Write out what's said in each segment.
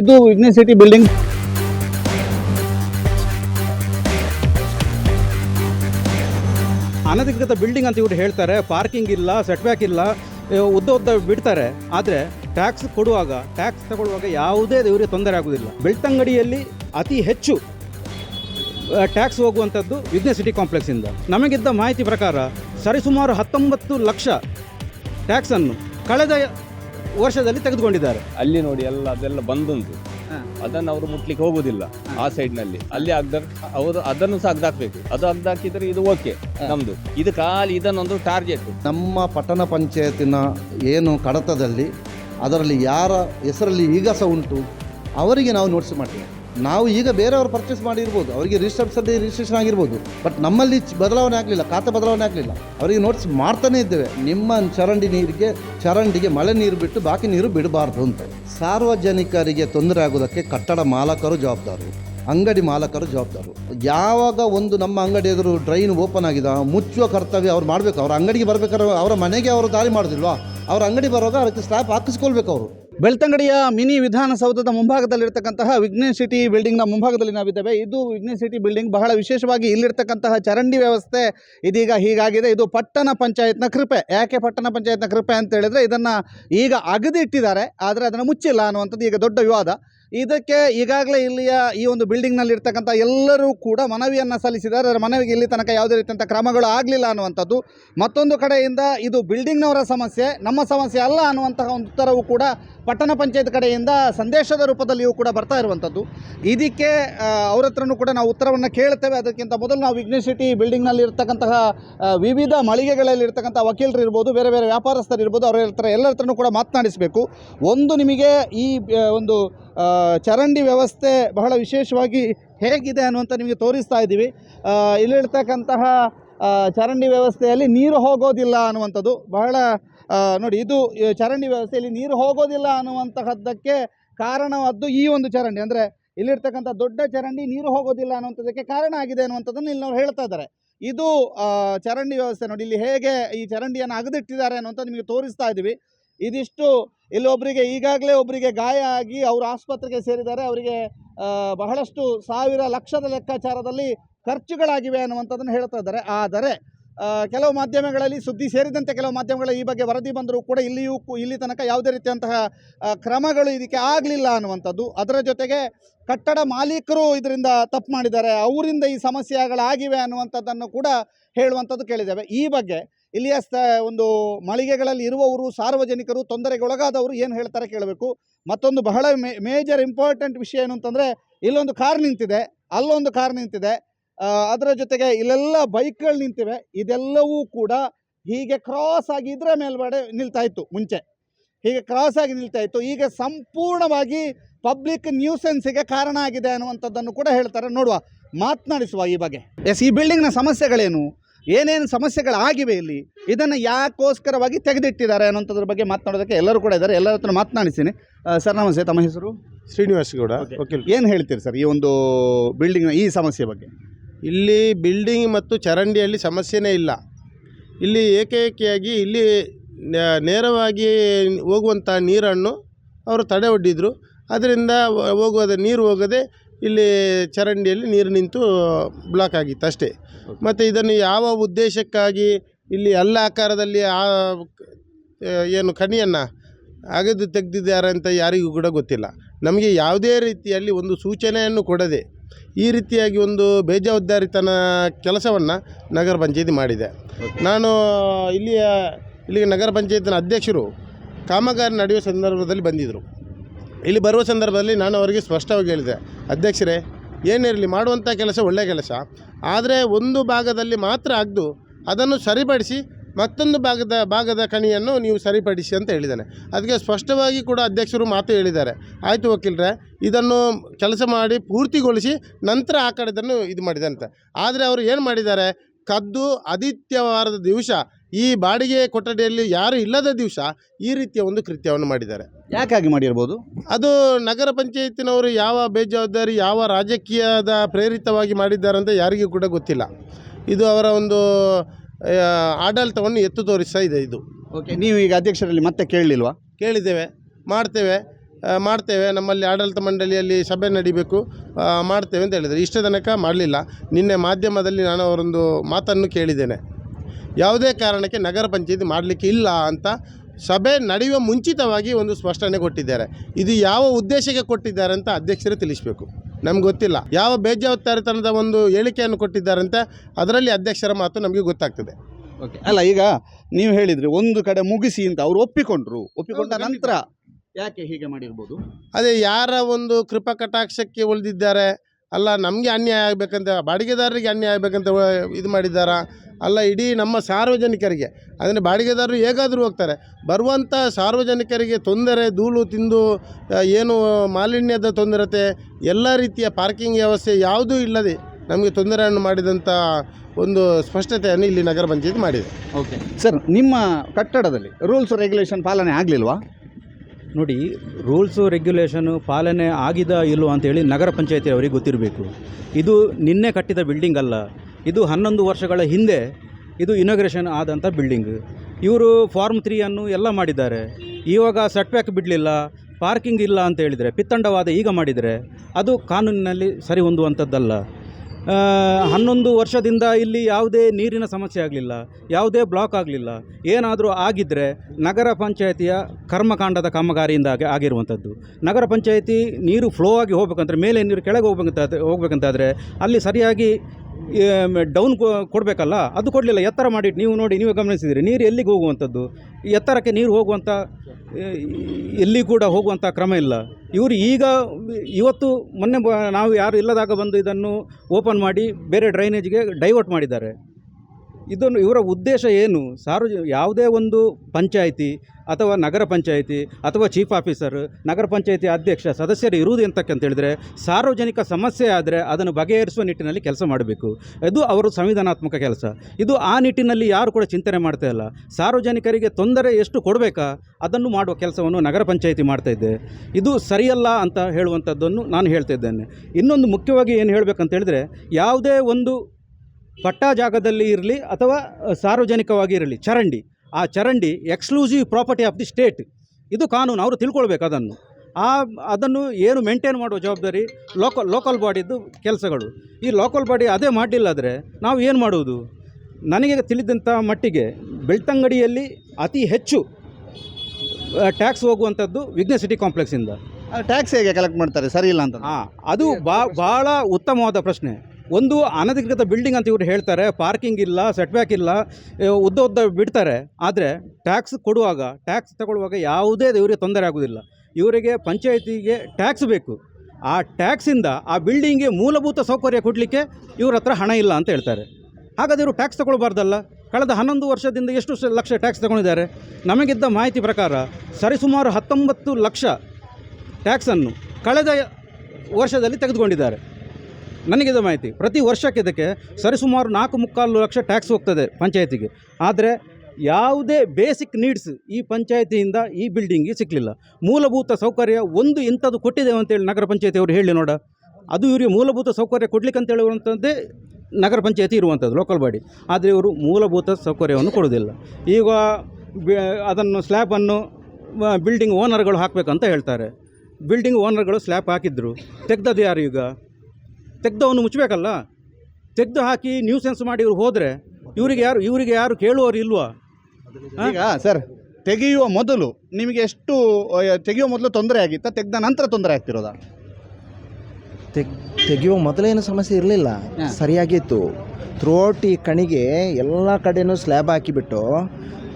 ಇದು university city building ಅನಧಿಕೃತ building ಅಂತ ಇವರು ಹೇಳ್ತಾರೆ. ಪಾರ್ಕಿಂಗ್ ಇಲ್ಲ ಸೆಟ್ಬ್ಯಾಕ್ ಇಲ್ಲ ಉದ್ದ ಉದ್ದ ಬಿಡ್ತಾರೆ. ಆದರೆ ಟ್ಯಾಕ್ಸ್ ಕೊಡುವಾಗ ಟ್ಯಾಕ್ಸ್ ತಗೊಳ್ಳುವಾಗ ಯಾವುದೇ ಇವರಿಗೆ ತೊಂದರೆ ಆಗುವುದಿಲ್ಲ ಬೆಳ್ತಂಗಡಿಯಲ್ಲಿ ಅತಿ ಹೆಚ್ಚು ಟ್ಯಾಕ್ಸ್ ಹೋಗುವಂಥದ್ದು ವಿಘ್ನ ಸಿಟಿ ಕಾಂಪ್ಲೆಕ್ಸಿಂದ ನಮಗಿದ್ದ ಮಾಹಿತಿ ಪ್ರಕಾರ ಸರಿಸುಮಾರು ಹತ್ತೊಂಬತ್ತು ಲಕ್ಷ ಟ್ಯಾಕ್ಸನ್ನು ಕಳೆದ ವರ್ಷದಲ್ಲಿ ತೆಗೆದುಕೊಂಡಿದ್ದಾರೆ. ಅಲ್ಲಿ ನೋಡಿ ಎಲ್ಲ ಅದೆಲ್ಲ ಬಂದುಂಟು. ಅದನ್ನು ಅವರು ಮುಟ್ಲಿಕ್ಕೆ ಹೋಗುದಿಲ್ಲ ಆ ಸೈಡ್ನಲ್ಲಿ. ಅಲ್ಲಿ ಅಗ್ದ ಅವರು ಅದನ್ನು ಸಹ ಅಗ್ದಾಕ್ಬೇಕು. ಅದು ಅಗ್ದಾಕಿದ್ರೆ ಇದು ಓಕೆ ನಮ್ದು. ಇದು ಖಾಲಿ ಇದನ್ನೊಂದು ಟಾರ್ಗೆಟ್ ನಮ್ಮ ಪಟ್ಟಣ ಪಂಚಾಯತಿನ ಏನು ಕಡತದಲ್ಲಿ ಅದರಲ್ಲಿ ಯಾರ ಹೆಸರಲ್ಲಿ ಈಗ ಸಹ ಉಂಟು ಅವರಿಗೆ ನಾವು ನೋಟಿಸ್ ಮಾಡ್ತೀವಿ. ನಾವು ಈಗ ಬೇರೆಯವರು ಪರ್ಚೇಸ್ ಮಾಡಿರ್ಬೋದು. ಅವರಿಗೆ ರಿಜಿಸ್ಟರ್ಸಲ್ಲಿ ರಿಜಿಸ್ಟ್ರೇಷನ್ ಆಗಿರ್ಬೋದು. ಬಟ್ ನಮ್ಮಲ್ಲಿ ಬದಲಾವಣೆ ಆಗಲಿಲ್ಲ. ಖಾತೆ ಬದಲಾವಣೆ ಆಗಲಿಲ್ಲ. ಅವರಿಗೆ ನೋಟ್ಸ್ ಮಾಡ್ತಾನೇ ಇದ್ದೇವೆ. ನಿಮ್ಮ ಚರಂಡಿ ನೀರಿಗೆ, ಚರಂಡಿಗೆ ಮಳೆ ನೀರು ಬಿಟ್ಟು ಬಾಕಿ ನೀರು ಬಿಡಬಾರ್ದು ಅಂತ. ಸಾರ್ವಜನಿಕರಿಗೆ ತೊಂದರೆ ಆಗೋದಕ್ಕೆ ಕಟ್ಟಡ ಮಾಲಕರು ಜವಾಬ್ದಾರರು ಅಂಗಡಿ ಮಾಲಕರು ಜವಾಬ್ದಾರರು ಯಾವಾಗ ಒಂದು ನಮ್ಮ ಅಂಗಡಿ ಎದುರು ಡ್ರೈನ್ ಓಪನ್ ಆಗಿದೆ ಮುಚ್ಚುವ ಕರ್ತವ್ಯ ಅವ್ರು ಮಾಡಬೇಕು. ಅವ್ರ ಅಂಗಡಿಗೆ ಬರಬೇಕಾದ್ರೆ ಅವರ ಮನೆಗೆ ಅವರು ದಾರಿ ಮಾಡೋದಿಲ್ವಾ? ಅವ್ರ ಅಂಗಡಿ ಬರುವಾಗ ಅದಕ್ಕೆ ಸ್ಲ್ಯಾಪ್ ಹಾಕಿಸ್ಕೊಳ್ಬೇಕು ಅವರು. ಬೆಳ್ತಂಗಡಿಯ ಮಿನಿ ವಿಧಾನಸೌಧದ ಮುಂಭಾಗದಲ್ಲಿರ್ತಕ್ಕಂತಹ ವಿಘ್ನೇಶ್ ಸಿಟಿ ಬಿಲ್ಡಿಂಗ್ನ ಮುಂಭಾಗದಲ್ಲಿ ನಾವಿದ್ದೇವೆ. ಇದು ವಿಘ್ನೇಶ್ ಸಿಟಿ ಬಿಲ್ಡಿಂಗ್ ಬಹಳ ವಿಶೇಷವಾಗಿ ಇಲ್ಲಿರ್ತಕ್ಕಂತಹ ಚರಂಡಿ ವ್ಯವಸ್ಥೆ ಇದೀಗ ಹೀಗಾಗಿದೆ. ಇದು ಪಟ್ಟಣ ಪಂಚಾಯತ್ನ ಕೃಪೆ. ಯಾಕೆ ಪಟ್ಟಣ ಪಂಚಾಯತ್ನ ಕೃಪೆ ಅಂತ ಹೇಳಿದ್ರೆ ಇದನ್ನು ಈಗ ಅಗದಿಟ್ಟಿದ್ದಾರೆ. ಆದರೆ ಅದನ್ನು ಮುಚ್ಚಿಲ್ಲ ಅನ್ನುವಂಥದ್ದು ಈಗ ದೊಡ್ಡ ವಿವಾದ. ಇದಕ್ಕೆ ಈಗಾಗಲೇ ಇಲ್ಲಿಯ ಈ ಒಂದು ಬಿಲ್ಡಿಂಗ್ನಲ್ಲಿ ಇರ್ತಕ್ಕಂಥ ಎಲ್ಲರೂ ಕೂಡ ಮನವಿಯನ್ನು ಸಲ್ಲಿಸಿದ್ದಾರೆ. ಅದರ ಮನವಿಗೆ ಇಲ್ಲಿ ತನಕ ಯಾವುದೇ ರೀತಿಯಂಥ ಕ್ರಮಗಳು ಆಗಲಿಲ್ಲ ಅನ್ನುವಂಥದ್ದು. ಮತ್ತೊಂದು ಕಡೆಯಿಂದ ಇದು ಬಿಲ್ಡಿಂಗ್ನವರ ಸಮಸ್ಯೆ, ನಮ್ಮ ಸಮಸ್ಯೆ ಅಲ್ಲ ಅನ್ನುವಂತಹ ಒಂದು ಉತ್ತರವು ಕೂಡ ಪಟ್ಟಣ ಪಂಚಾಯತ್ ಕಡೆಯಿಂದ ಸಂದೇಶದ ರೂಪದಲ್ಲಿಯೂ ಕೂಡ ಬರ್ತಾ ಇರುವಂಥದ್ದು. ಇದಕ್ಕೆ ಅವರ ಕೂಡ ನಾವು ಉತ್ತರವನ್ನು ಕೇಳ್ತೇವೆ ಅದಕ್ಕಿಂತ ಮೊದಲು ನಾವು ವಿಘ್ನ ಸಿಟಿ ಬಿಲ್ಡಿಂಗ್ನಲ್ಲಿ ಇರ್ತಕ್ಕಂತಹ ವಿವಿಧ ಮಳಿಗೆಗಳಲ್ಲಿ ಇರ್ತಕ್ಕಂಥ ವಕೀಲರು ಇರ್ಬೋದು, ಬೇರೆ ಬೇರೆ ವ್ಯಾಪಾರಸ್ಥರು ಇರ್ಬೋದು, ಅವರ ಹತ್ರ ಎಲ್ಲರ ಹತ್ರನೂ ಕೂಡ ಮಾತನಾಡಿಸಬೇಕು. ಒಂದು ನಿಮಗೆ ಈ ಒಂದು ಚರಂಡಿ ವ್ಯವಸ್ಥೆ ಬಹಳ ವಿಶೇಷವಾಗಿ ಹೇಗಿದೆ ಅನ್ನುವಂಥ ನಿಮಗೆ ತೋರಿಸ್ತಾ ಇದ್ದೀವಿ. ಇಲ್ಲಿರ್ತಕ್ಕಂತಹ ಚರಂಡಿ ವ್ಯವಸ್ಥೆಯಲ್ಲಿ ನೀರು ಹೋಗೋದಿಲ್ಲ ಅನ್ನುವಂಥದ್ದು. ಬಹಳ ನೋಡಿ, ಇದು ಚರಂಡಿ ವ್ಯವಸ್ಥೆಯಲ್ಲಿ ನೀರು ಹೋಗೋದಿಲ್ಲ ಅನ್ನುವಂತಹದ್ದಕ್ಕೆ ಕಾರಣವಾದ್ದು ಈ ಒಂದು ಚರಂಡಿ. ಅಂದರೆ ಇಲ್ಲಿರ್ತಕ್ಕಂಥ ದೊಡ್ಡ ಚರಂಡಿ ನೀರು ಹೋಗೋದಿಲ್ಲ ಅನ್ನುವಂಥದ್ದಕ್ಕೆ ಕಾರಣ ಆಗಿದೆ ಅನ್ನುವಂಥದ್ದನ್ನು ಇಲ್ಲಿ ನಾವು ಹೇಳ್ತಾ ಇದ್ದಾರೆ. ಇದು ಚರಂಡಿ ವ್ಯವಸ್ಥೆ ನೋಡಿ, ಇಲ್ಲಿ ಹೇಗೆ ಈ ಚರಂಡಿಯನ್ನು ಅಗದಿಟ್ಟಿದ್ದಾರೆ ಅನ್ನುವಂಥ ನಿಮಗೆ ತೋರಿಸ್ತಾ ಇದ್ದೀವಿ. ಇದಿಷ್ಟು ಇಲ್ಲೊಬ್ಬರಿಗೆ ಈಗಾಗಲೇ ಒಬ್ಬರಿಗೆ ಗಾಯ ಆಗಿ ಅವರು ಆಸ್ಪತ್ರೆಗೆ ಸೇರಿದ್ದಾರೆ. ಅವರಿಗೆ ಬಹಳಷ್ಟು ಸಾವಿರ ಲಕ್ಷದ ಲೆಕ್ಕಾಚಾರದಲ್ಲಿ ಖರ್ಚುಗಳಾಗಿವೆ ಅನ್ನುವಂಥದ್ದನ್ನು ಹೇಳ್ತಾ ಇದ್ದಾರೆ. ಆದರೆ ಕೆಲವು ಮಾಧ್ಯಮಗಳಲ್ಲಿ ಸುದ್ದಿ ಸೇರಿದಂತೆ ಕೆಲವು ಮಾಧ್ಯಮಗಳಲ್ಲಿ ಈ ಬಗ್ಗೆ ವರದಿ ಬಂದರೂ ಕೂಡ ಇಲ್ಲಿಯೂ ಇಲ್ಲಿ ತನಕ ಯಾವುದೇ ರೀತಿಯಂತಹ ಕ್ರಮಗಳು ಇದಕ್ಕೆ ಆಗಲಿಲ್ಲ ಅನ್ನುವಂಥದ್ದು. ಅದರ ಜೊತೆಗೆ ಕಟ್ಟಡ ಮಾಲೀಕರು ಇದರಿಂದ ತಪ್ಪು ಮಾಡಿದ್ದಾರೆ. ಅವರಿಂದ ಈ ಸಮಸ್ಯೆಗಳಾಗಿವೆ ಅನ್ನುವಂಥದ್ದನ್ನು ಕೂಡ ಹೇಳುವಂಥದ್ದು ಕೇಳಿದ್ದೇವೆ. ಈ ಬಗ್ಗೆ ಇಲ್ಲಿಯ ಒಂದು ಮಳಿಗೆಗಳಲ್ಲಿ ಇರುವವರು ಸಾರ್ವಜನಿಕರು ತೊಂದರೆಗೊಳಗಾದವರು ಏನು ಹೇಳ್ತಾರೆ ಕೇಳಬೇಕು. ಮತ್ತೊಂದು ಬಹಳ ಮೇಜರ್ ಇಂಪಾರ್ಟೆಂಟ್ ವಿಷಯ ಏನು ಅಂತಂದರೆ ಇಲ್ಲೊಂದು ಕಾರ್ ನಿಂತಿದೆ. ಅಲ್ಲೊಂದು ಕಾರ್ ನಿಂತಿದೆ. ಅದರ ಜೊತೆಗೆ ಇಲ್ಲೆಲ್ಲ ಬೈಕ್ಗಳು ನಿಂತಿವೆ. ಇದೆಲ್ಲವೂ ಕೂಡ ಹೀಗೆ ಕ್ರಾಸ್ ಆಗಿ ಇದರ ಮೇಲ್ಗಡೆ ನಿಲ್ತಾ ಇತ್ತು ಮುಂಚೆ. ಹೀಗೆ ಕ್ರಾಸ್ ಆಗಿ ನಿಲ್ತಾ ಇತ್ತು. ಈಗ ಸಂಪೂರ್ಣವಾಗಿ ಪಬ್ಲಿಕ್ ನ್ಯೂಸೆನ್ಸಿಗೆ ಕಾರಣ ಆಗಿದೆ ಅನ್ನುವಂಥದ್ದನ್ನು ಕೂಡ ಹೇಳ್ತಾರೆ. ನೋಡುವ, ಮಾತನಾಡಿಸುವ ಈ ಬಗ್ಗೆ. ಎಸ್, ಈ ಬಿಲ್ಡಿಂಗ್ನ ಸಮಸ್ಯೆಗಳೇನು? ಏನೇನು ಸಮಸ್ಯೆಗಳಾಗಿವೆ ಇಲ್ಲಿ ಇದನ್ನು ಯಾಕೋಸ್ಕರವಾಗಿ ತೆಗೆದಿಟ್ಟಿದ್ದಾರೆ ಅನ್ನೋಂಥದ್ರ ಬಗ್ಗೆ ಮಾತನಾಡೋದಕ್ಕೆ ಎಲ್ಲರೂ ಕೂಡ ಇದ್ದಾರೆ. ಎಲ್ಲರ ಹತ್ರ ಮಾತನಾಡಿಸ್ತೀನಿ. ಸರ್ ನಮಸ್ತೆ. ತಮ್ಮ ಹೆಸರು? ಶ್ರೀನಿವಾಸ್ ಗೌಡ. ಓಕೆ. ಏನು ಹೇಳ್ತೀರಿ ಸರ್ ಈ ಒಂದು ಬಿಲ್ಡಿಂಗ್ನ ಈ ಸಮಸ್ಯೆ ಬಗ್ಗೆ? ಇಲ್ಲಿ ಬಿಲ್ಡಿಂಗ್ ಮತ್ತು ಚರಂಡಿಯಲ್ಲಿ ಸಮಸ್ಯೆನೇ ಇಲ್ಲ. ಇಲ್ಲಿ ಏಕೈಕಿಯಾಗಿ ಇಲ್ಲಿ ನೇರವಾಗಿ ಹೋಗುವಂಥ ನೀರನ್ನು ಅವರು ತಡೆ ಒಡ್ಡಿದ್ರು. ಅದರಿಂದ ಹೋಗೋದ ಹೋಗುವುದ ನೀರು ಹೋಗದೆ ಇಲ್ಲಿ ಚರಂಡಿಯಲ್ಲಿ ನೀರು ನಿಂತು ಬ್ಲಾಕ್ ಆಗಿತ್ತು ಅಷ್ಟೇ. ಮತ್ತು ಇದನ್ನು ಯಾವ ಉದ್ದೇಶಕ್ಕಾಗಿ ಇಲ್ಲಿ ಎಲ್ಲ ಆಕಾರದಲ್ಲಿ ಆ ಏನು ಖನಿಯನ್ನು ಅಗೆದು ತೆಗೆದಿದ್ದಾರೆ ಅಂತ ಯಾರಿಗೂ ಕೂಡ ಗೊತ್ತಿಲ್ಲ. ನಮಗೆ ಯಾವುದೇ ರೀತಿಯಲ್ಲಿ ಒಂದು ಸೂಚನೆಯನ್ನು ಕೊಡದೆ ಈ ರೀತಿಯಾಗಿ ಒಂದು ಬೇಜವಾಬ್ದಾರಿತನ ಕೆಲಸವನ್ನು ನಗರ ಪಂಚಾಯಿತಿ ಮಾಡಿದೆ. ನಾನು ಇಲ್ಲಿಯ ಇಲ್ಲಿಗೆ ನಗರ ಪಂಚಾಯತಿನ ಅಧ್ಯಕ್ಷರು ಕಾಮಗಾರಿ ನಡೆಯುವ ಸಂದರ್ಭದಲ್ಲಿ ಬಂದಿದ್ದರು. ಇಲ್ಲಿ ಬರುವ ಸಂದರ್ಭದಲ್ಲಿ ನಾನು ಅವರಿಗೆ ಸ್ಪಷ್ಟವಾಗಿ ಹೇಳಿದೆ. ಅಧ್ಯಕ್ಷರೇ ಏನಿರಲಿ, ಮಾಡುವಂಥ ಕೆಲಸ ಒಳ್ಳೆಯ ಕೆಲಸ. ಆದರೆ ಒಂದು ಭಾಗದಲ್ಲಿ ಮಾತ್ರ ಅಗ್ದು ಅದನ್ನು ಸರಿಪಡಿಸಿ ಮತ್ತೊಂದು ಭಾಗದ ಭಾಗದ ಕಣಿಯನ್ನು ನೀವು ಸರಿಪಡಿಸಿ ಅಂತ ಹೇಳಿದ್ದಾನೆ. ಅದಕ್ಕೆ ಸ್ಪಷ್ಟವಾಗಿ ಕೂಡ ಅಧ್ಯಕ್ಷರು ಮಾತು ಹೇಳಿದ್ದಾರೆ. ಆಯಿತು ವಕೀಲರೇ, ಇದನ್ನು ಕೆಲಸ ಮಾಡಿ ಪೂರ್ತಿಗೊಳಿಸಿ ನಂತರ ಆ ಕಡೆದನ್ನು ಇದು ಮಾಡಿದೆ ಅಂತ. ಆದರೆ ಅವರು ಏನು ಮಾಡಿದ್ದಾರೆ? ಕದ್ದು ಆದಿತ್ಯವಾರದ ದಿವಸ ಈ ಬಾಡಿಗೆ ಕೊಠಡಿಯಲ್ಲಿ ಯಾರು ಇಲ್ಲದ ದಿವಸ ಈ ರೀತಿಯ ಒಂದು ಕೃತ್ಯವನ್ನು ಮಾಡಿದ್ದಾರೆ. ಯಾಕಾಗಿ ಮಾಡಿರ್ಬೋದು? ಅದು ನಗರ ಪಂಚಾಯತಿನವರು ಯಾವ ಬೇಜವಾಬ್ದಾರಿ ಯಾವ ರಾಜಕೀಯದ ಪ್ರೇರಿತವಾಗಿ ಮಾಡಿದ್ದಾರೆ ಅಂತ ಯಾರಿಗೂ ಕೂಡ ಗೊತ್ತಿಲ್ಲ. ಇದು ಅವರ ಒಂದು ಆ, ಆಡಳಿತವನ್ನು ಎತ್ತು ತೋರಿಸ್ತಾ ಇದೆ ಇದು. ಓಕೆ ನೀವು ಈಗ ಅಧ್ಯಕ್ಷರಲ್ಲಿ ಮತ್ತೆ ಕೇಳಲಿಲ್ವಾ? ಕೇಳಿದ್ದೇವೆ ಮಾಡ್ತೇವೆ ಆ, ಮಾಡ್ತೇವೆ. ನಮ್ಮಲ್ಲಿ ಆಡಳಿತ ಮಂಡಳಿಯಲ್ಲಿ ಸಭೆ ನಡಿಬೇಕು ಆ, ಮಾಡ್ತೇವೆ ಅಂತ ಹೇಳಿದರು ಇಷ್ಟ ತನಕ ಮಾಡಲಿಲ್ಲ. ನಿನ್ನೆ ಮಾಧ್ಯಮದಲ್ಲಿ ನಾನು ಅವರೊಂದು ಮಾತನ್ನು ಕೇಳಿದ್ದೇನೆ. ಯಾವುದೇ ಕಾರಣಕ್ಕೆ ನಗರ ಪಂಚಾಯಿತಿ ಮಾಡಲಿಕ್ಕೆ ಇಲ್ಲ ಅಂತ ಸಭೆ ನಡೆಯುವ ಮುಂಚಿತವಾಗಿ ಒಂದು ಸ್ಪಷ್ಟನೆ ಕೊಟ್ಟಿದ್ದಾರೆ. ಇದು ಯಾವ ಉದ್ದೇಶಕ್ಕೆ ಕೊಟ್ಟಿದ್ದಾರೆ ಅಂತ ಅಧ್ಯಕ್ಷರೇ ತಿಳಿಸಬೇಕು. ನಮ್ಗೆ ಗೊತ್ತಿಲ್ಲ. ಯಾವ ಬೇಜವಾಬ್ದಾರಿತನದ ಒಂದು ಹೇಳಿಕೆಯನ್ನು ಕೊಟ್ಟಿದ್ದಾರಂತೆ ಅದರಲ್ಲಿ ಅಧ್ಯಕ್ಷರ ಮಾತು ನಮಗೆ ಗೊತ್ತಾಗ್ತದೆ. ಓಕೆ ಅಲ್ಲ ಈಗ ನೀವು ಹೇಳಿದ್ರಿ ಒಂದು ಕಡೆ ಮುಗಿಸಿ ಅಂತ ಅವರು ಒಪ್ಪಿಕೊಂಡ್ರು. ಒಪ್ಪಿಕೊಂಡ ನಂತರ ಯಾಕೆ ಹೀಗೆ ಮಾಡಿರ್ಬೋದು? ಅದೇ ಯಾರ ಒಂದು ಕೃಪಾ ಕಟಾಕ್ಷಕ್ಕೆ ಉಳಿದಿದ್ದಾರೆ ಅಲ್ಲ, ನಮಗೆ ಅನ್ಯಾಯ ಆಗಬೇಕಂತ, ಬಾಡಿಗೆದಾರರಿಗೆ ಅನ್ಯಾಯ ಆಗಬೇಕಂತ ಇದು ಮಾಡಿದ್ದಾರಾ? ಅಲ್ಲ, ಇಡೀ ನಮ್ಮ ಸಾರ್ವಜನಿಕರಿಗೆ. ಅದನ್ನು ಬಾಡಿಗೆದಾರರು ಹೇಗಾದರೂ ಹೋಗ್ತಾರೆ. ಬರುವಂಥ ಸಾರ್ವಜನಿಕರಿಗೆ ತೊಂದರೆ, ಧೂಳು, ತಿಂದು ಏನು ಮಾಲಿನ್ಯದ ತೊಂದರತೆ, ಎಲ್ಲ ರೀತಿಯ ಪಾರ್ಕಿಂಗ್ ವ್ಯವಸ್ಥೆ ಯಾವುದೂ ಇಲ್ಲದೆ ನಮಗೆ ತೊಂದರೆಯನ್ನು ಮಾಡಿದಂಥ ಒಂದು ಸ್ಪಷ್ಟತೆಯನ್ನು ಇಲ್ಲಿ ನಗರ ಪಂಚಾಯತ್ ಮಾಡಿದೆ. ಓಕೆ ಸರ್ ನಿಮ್ಮ ಕಟ್ಟಡದಲ್ಲಿ ರೂಲ್ಸ್ ರೆಗ್ಯುಲೇಷನ್ ಪಾಲನೆ ಆಗಲಿಲ್ವಾ? ನೋಡಿ ರೂಲ್ಸು ರೆಗ್ಯುಲೇಷನು ಪಾಲನೆ ಆಗಿದ ಇಲ್ಲೋ ಅಂತೇಳಿ ನಗರ ಪಂಚಾಯತಿ ಅವರಿಗೆ ಗೊತ್ತಿರಬೇಕು. ಇದು ನಿನ್ನೆ ಕಟ್ಟಿದ ಬಿಲ್ಡಿಂಗ್ ಅಲ್ಲ. ಇದು ಹನ್ನೊಂದು ವರ್ಷಗಳ ಹಿಂದೆ ಇದು ಇನಾಗ್ರೇಷನ್ ಆದಂಥ ಬಿಲ್ಡಿಂಗ್ ಇವರು ಫಾರ್ಮ್ ತ್ರೀಯನ್ನು ಎಲ್ಲ ಮಾಡಿದ್ದಾರೆ. ಇವಾಗ ಸೆಟ್ಬ್ಯಾಕ್ ಬಿಡಲಿಲ್ಲ ಪಾರ್ಕಿಂಗ್ ಇಲ್ಲ ಅಂತ ಹೇಳಿದರೆ, ಪಿತ್ತಂಡವಾದ ಈಗ ಮಾಡಿದರೆ, ಅದು ಕಾನೂನಿನಲ್ಲಿ ಸರಿ ಹೊಂದುವಂಥದ್ದಲ್ಲ ಹನ್ನೊಂದು ವರ್ಷದಿಂದ ಇಲ್ಲಿ ಯಾವುದೇ ನೀರಿನ ಸಮಸ್ಯೆ ಆಗಲಿಲ್ಲ, ಯಾವುದೇ ಬ್ಲಾಕ್ ಆಗಲಿಲ್ಲ. ಏನಾದರೂ ಆಗಿದ್ದರೆ ನಗರ ಪಂಚಾಯತಿಯ ಕರ್ಮಕಾಂಡದ ಕಾಮಗಾರಿಯಿಂದ ಆಗಿ, ಆಗಿರುವಂಥದ್ದು. ನಗರ ಪಂಚಾಯತಿ ನೀರು ಫ್ಲೋ ಆಗಿ ಹೋಗ್ಬೇಕಂದ್ರೆ, ಮೇಲೆ ನೀರು ಕೆಳಗೆ ಹೋಗ್ಬೇಕಂತ ಹೋಗ್ಬೇಕಂತಾದರೆ ಅಲ್ಲಿ ಸರಿಯಾಗಿ ಡೌನ್ ಕೊಡಬೇಕಲ್ಲ? ಅದು ಕೊಡಲಿಲ್ಲ. ಎತ್ತರ ಮಾಡಿ ನೀವು ನೋಡಿ, ನೀವು ಗಮನಿಸಿದಿರಿ. ನೀರು ಎಲ್ಲಿಗೆ ಹೋಗುವಂಥದ್ದು? ಎತ್ತರಕ್ಕೆ ನೀರು ಹೋಗುವಂಥ ಎಲ್ಲಿ ಕೂಡ ಹೋಗುವಂಥ ಕ್ರಮ ಇಲ್ಲ. ಇವರು ಈಗ ಇವತ್ತು ಮೊನ್ನೆ ನಾವು ಯಾರು ಇಲ್ಲದಾಗ ಬಂದು ಇದನ್ನು ಓಪನ್ ಮಾಡಿ ಬೇರೆ ಡ್ರೈನೇಜ್ಗೆ ಡೈವರ್ಟ್ ಮಾಡಿದ್ದಾರೆ. ಇದನ್ನು, ಇವರ ಉದ್ದೇಶ ಏನು? ಸಾರ್ವಜ, ಯಾವುದೇ ಒಂದು ಪಂಚಾಯಿತಿ ಅಥವಾ ನಗರ ಪಂಚಾಯಿತಿ ಅಥವಾ ಚೀಫ್ ಆಫೀಸರ್ ನಗರ ಪಂಚಾಯಿತಿ ಅಧ್ಯಕ್ಷ, ಸದಸ್ಯರು ಇರುವುದು ಎಂತಕ್ಕಂತ ಹೇಳಿದರೆ, ಸಾರ್ವಜನಿಕ ಸಮಸ್ಯೆ ಆದರೆ ಅದನ್ನು ಬಗೆಹರಿಸುವ ನಿಟ್ಟಿನಲ್ಲಿ ಕೆಲಸ ಮಾಡಬೇಕು. ಇದು ಅವರು ಸಂವಿಧಾನಾತ್ಮಕ ಕೆಲಸ. ಇದು ಆ ನಿಟ್ಟಿನಲ್ಲಿ ಯಾರು ಕೂಡ ಚಿಂತನೆ ಮಾಡ್ತಾ ಇಲ್ಲ. ಸಾರ್ವಜನಿಕರಿಗೆ ತೊಂದರೆ ಎಷ್ಟು ಕೊಡಬೇಕಾ? ಅದನ್ನು ಮಾಡುವ ಕೆಲಸವನ್ನು ನಗರ ಪಂಚಾಯಿತಿ ಮಾಡ್ತಾ ಇದ್ದೆ ಇದು ಸರಿಯಲ್ಲ ಅಂತ ಹೇಳುವಂಥದ್ದನ್ನು ನಾನು ಹೇಳ್ತಾ ಇದ್ದೇನೆ. ಇನ್ನೊಂದು ಮುಖ್ಯವಾಗಿ ಏನು ಹೇಳಬೇಕಂತ ಹೇಳಿದರೆ, ಯಾವುದೇ ಒಂದು ಪಟ್ಟಾ ಜಾಗದಲ್ಲಿ ಇರಲಿ ಅಥವಾ ಸಾರ್ವಜನಿಕವಾಗಿ ಇರಲಿ, ಚರಂಡಿ. ಆ ಚರಂಡಿ exclusive property of the state. ಇದು ಕಾನೂನು ಅವರು ತಿಳ್ಕೊಳ್ಬೇಕು ಅದನ್ನು. ಆ ಅದನ್ನು ಏನು ಮೇಂಟೈನ್ ಮಾಡುವ ಜವಾಬ್ದಾರಿ ಲೋಕಲ್ ಲೋಕಲ್ ಬಾಡಿದ್ದು ಕೆಲಸಗಳು. ಈ ಲೋಕಲ್ ಬಾಡಿ ಅದೇ ಮಾಡಲಿಲ್ಲ ಆದರೆ ನಾವು ಏನು ಮಾಡುವುದು? ನನಗೆ ತಿಳಿದಂಥ ಮಟ್ಟಿಗೆ ಬೆಳ್ತಂಗಡಿಯಲ್ಲಿ ಅತಿ ಹೆಚ್ಚು ಟ್ಯಾಕ್ಸ್ ಹೋಗುವಂಥದ್ದು ವಿಘ್ನ ಸಿಟಿ ಕಾಂಪ್ಲೆಕ್ಸಿಂದ. ಟ್ಯಾಕ್ಸ್ ಹೇಗೆ ಕಲೆಕ್ಟ್ ಮಾಡ್ತಾರೆ? ಸರಿ ಇಲ್ಲ ಅಂತ. ಹಾಂ ಅದು ಬಾ ಭಾಳ ಉತ್ತಮವಾದ ಪ್ರಶ್ನೆ. ಒಂದು ಅನಧಿಕೃತ ಬಿಲ್ಡಿಂಗ್ ಅಂತ ಇವರು ಹೇಳ್ತಾರೆ. ಪಾರ್ಕಿಂಗ್ ಇಲ್ಲ ಸೆಟ್ಬ್ಯಾಕ್ ಇಲ್ಲ ಉದ್ದ ಉದ್ದ ಬಿಡ್ತಾರೆ. ಆದರೆ ಟ್ಯಾಕ್ಸ್ ಕೊಡುವಾಗ ಟ್ಯಾಕ್ಸ್ ತಗೊಳ್ಳುವಾಗ ಯಾವುದೇ ಇವರಿಗೆ ತೊಂದರೆ ಆಗೋದಿಲ್ಲ. ಇವರಿಗೆ ಪಂಚಾಯತಿಗೆ ಟ್ಯಾಕ್ಸ್ ಬೇಕು. ಆ ಟ್ಯಾಕ್ಸಿಂದ ಆ ಬಿಲ್ಡಿಂಗ್ಗೆ ಮೂಲಭೂತ ಸೌಕರ್ಯ ಕೊಡಲಿಕ್ಕೆ ಇವ್ರ ಹತ್ರ ಹಣ ಇಲ್ಲ ಅಂತ ಹೇಳ್ತಾರೆ. ಹಾಗಾದ್ರೆ ಇವರು ಟ್ಯಾಕ್ಸ್ ತಗೊಳ್ಬಾರ್ದಲ್ಲ? ಕಳೆದ ಹನ್ನೊಂದು ವರ್ಷದಿಂದ ಎಷ್ಟು ಲಕ್ಷ ಟ್ಯಾಕ್ಸ್ ತಗೊಂಡಿದ್ದಾರೆ? ನಮಗಿದ್ದ ಮಾಹಿತಿ ಪ್ರಕಾರ ಸರಿಸುಮಾರು ಹತ್ತೊಂಬತ್ತು ಲಕ್ಷ ಟ್ಯಾಕ್ಸನ್ನು ಕಳೆದ ವರ್ಷದಲ್ಲಿ ತೆಗೆದುಕೊಂಡಿದ್ದಾರೆ. ನನಗಿದ ಮಾಹಿತಿ, ಪ್ರತಿ ವರ್ಷಕ್ಕೆ ಇದಕ್ಕೆ ಸರಿಸುಮಾರು ನಾಲ್ಕು ಮುಕ್ಕಾಲು ಲಕ್ಷ ಟ್ಯಾಕ್ಸ್ ಹೋಗ್ತದೆ ಪಂಚಾಯತಿಗೆ. ಆದರೆ ಯಾವುದೇ ಬೇಸಿಕ್ ನೀಡ್ಸ್ ಈ ಪಂಚಾಯತಿಯಿಂದ ಈ ಬಿಲ್ಡಿಂಗ್ಗೆ ಸಿಕ್ಕಲಿಲ್ಲ ಮೂಲಭೂತ ಸೌಕರ್ಯ ಒಂದು ಇಂಥದ್ದು ಕೊಟ್ಟಿದ್ದೇವೆ ಅಂತೇಳಿ ನಗರ ಪಂಚಾಯತಿ ಅವರು ಹೇಳಿ ನೋಡ. ಅದು ಇವರಿಗೆ ಮೂಲಭೂತ ಸೌಕರ್ಯ ಕೊಡ್ಲಿಕ್ಕೆ ಅಂತ ಹೇಳುವಂಥದ್ದೇ ನಗರ ಪಂಚಾಯತಿ ಇರುವಂಥದ್ದು ಲೋಕಲ್ ಬಾಡಿ ಆದರೆ ಇವರು ಮೂಲಭೂತ ಸೌಕರ್ಯವನ್ನು ಕೊಡೋದಿಲ್ಲ. ಈಗ ಅದನ್ನು ಸ್ಲ್ಯಾಬನ್ನು ಬಿಲ್ಡಿಂಗ್ ಓನರ್ಗಳು ಹಾಕಬೇಕಂತ ಹೇಳ್ತಾರೆ. ಬಿಲ್ಡಿಂಗ್ ಓನರ್ಗಳು ಸ್ಲ್ಯಾಬ್ ಹಾಕಿದ್ರು. ತೆಗ್ದದ್ದು ಯಾರು ಈಗ? ತೆಗ್ದವನು ಮುಚ್ಚಬೇಕಲ್ಲ? ತೆಗೆದು ಹಾಕಿ ನ್ಯೂಸೆನ್ಸ್ ಮಾಡಿ ಇವ್ರು ಹೋದರೆ ಇವರಿಗೆ ಯಾರು ಇವರಿಗೆ ಯಾರು ಕೇಳುವವರು ಇಲ್ವಾ? ಈಗ ಸರ್ ತೆಗೆಯುವ ಮೊದಲು ನಿಮಗೆ ಎಷ್ಟು ತೆಗೆಯುವ ಮೊದಲು ತೊಂದರೆ ಆಗಿತ್ತಾ? ತೆಗೆದ ನಂತರ ತೊಂದರೆ ಆಗ್ತಿರೋದಾ? ತೆಗ್ ತೆಗೆಯುವ ಮೊದಲೇನು ಸಮಸ್ಯೆ ಇರಲಿಲ್ಲ. ಹಾ. ಸರಿಯಾಗಿತ್ತು. ಥ್ರೋಟ್ ಈ ಕಣಿಗೆ ಎಲ್ಲ ಕಡೆನೂ ಸ್ಲ್ಯಾಬ್ ಹಾಕಿಬಿಟ್ಟು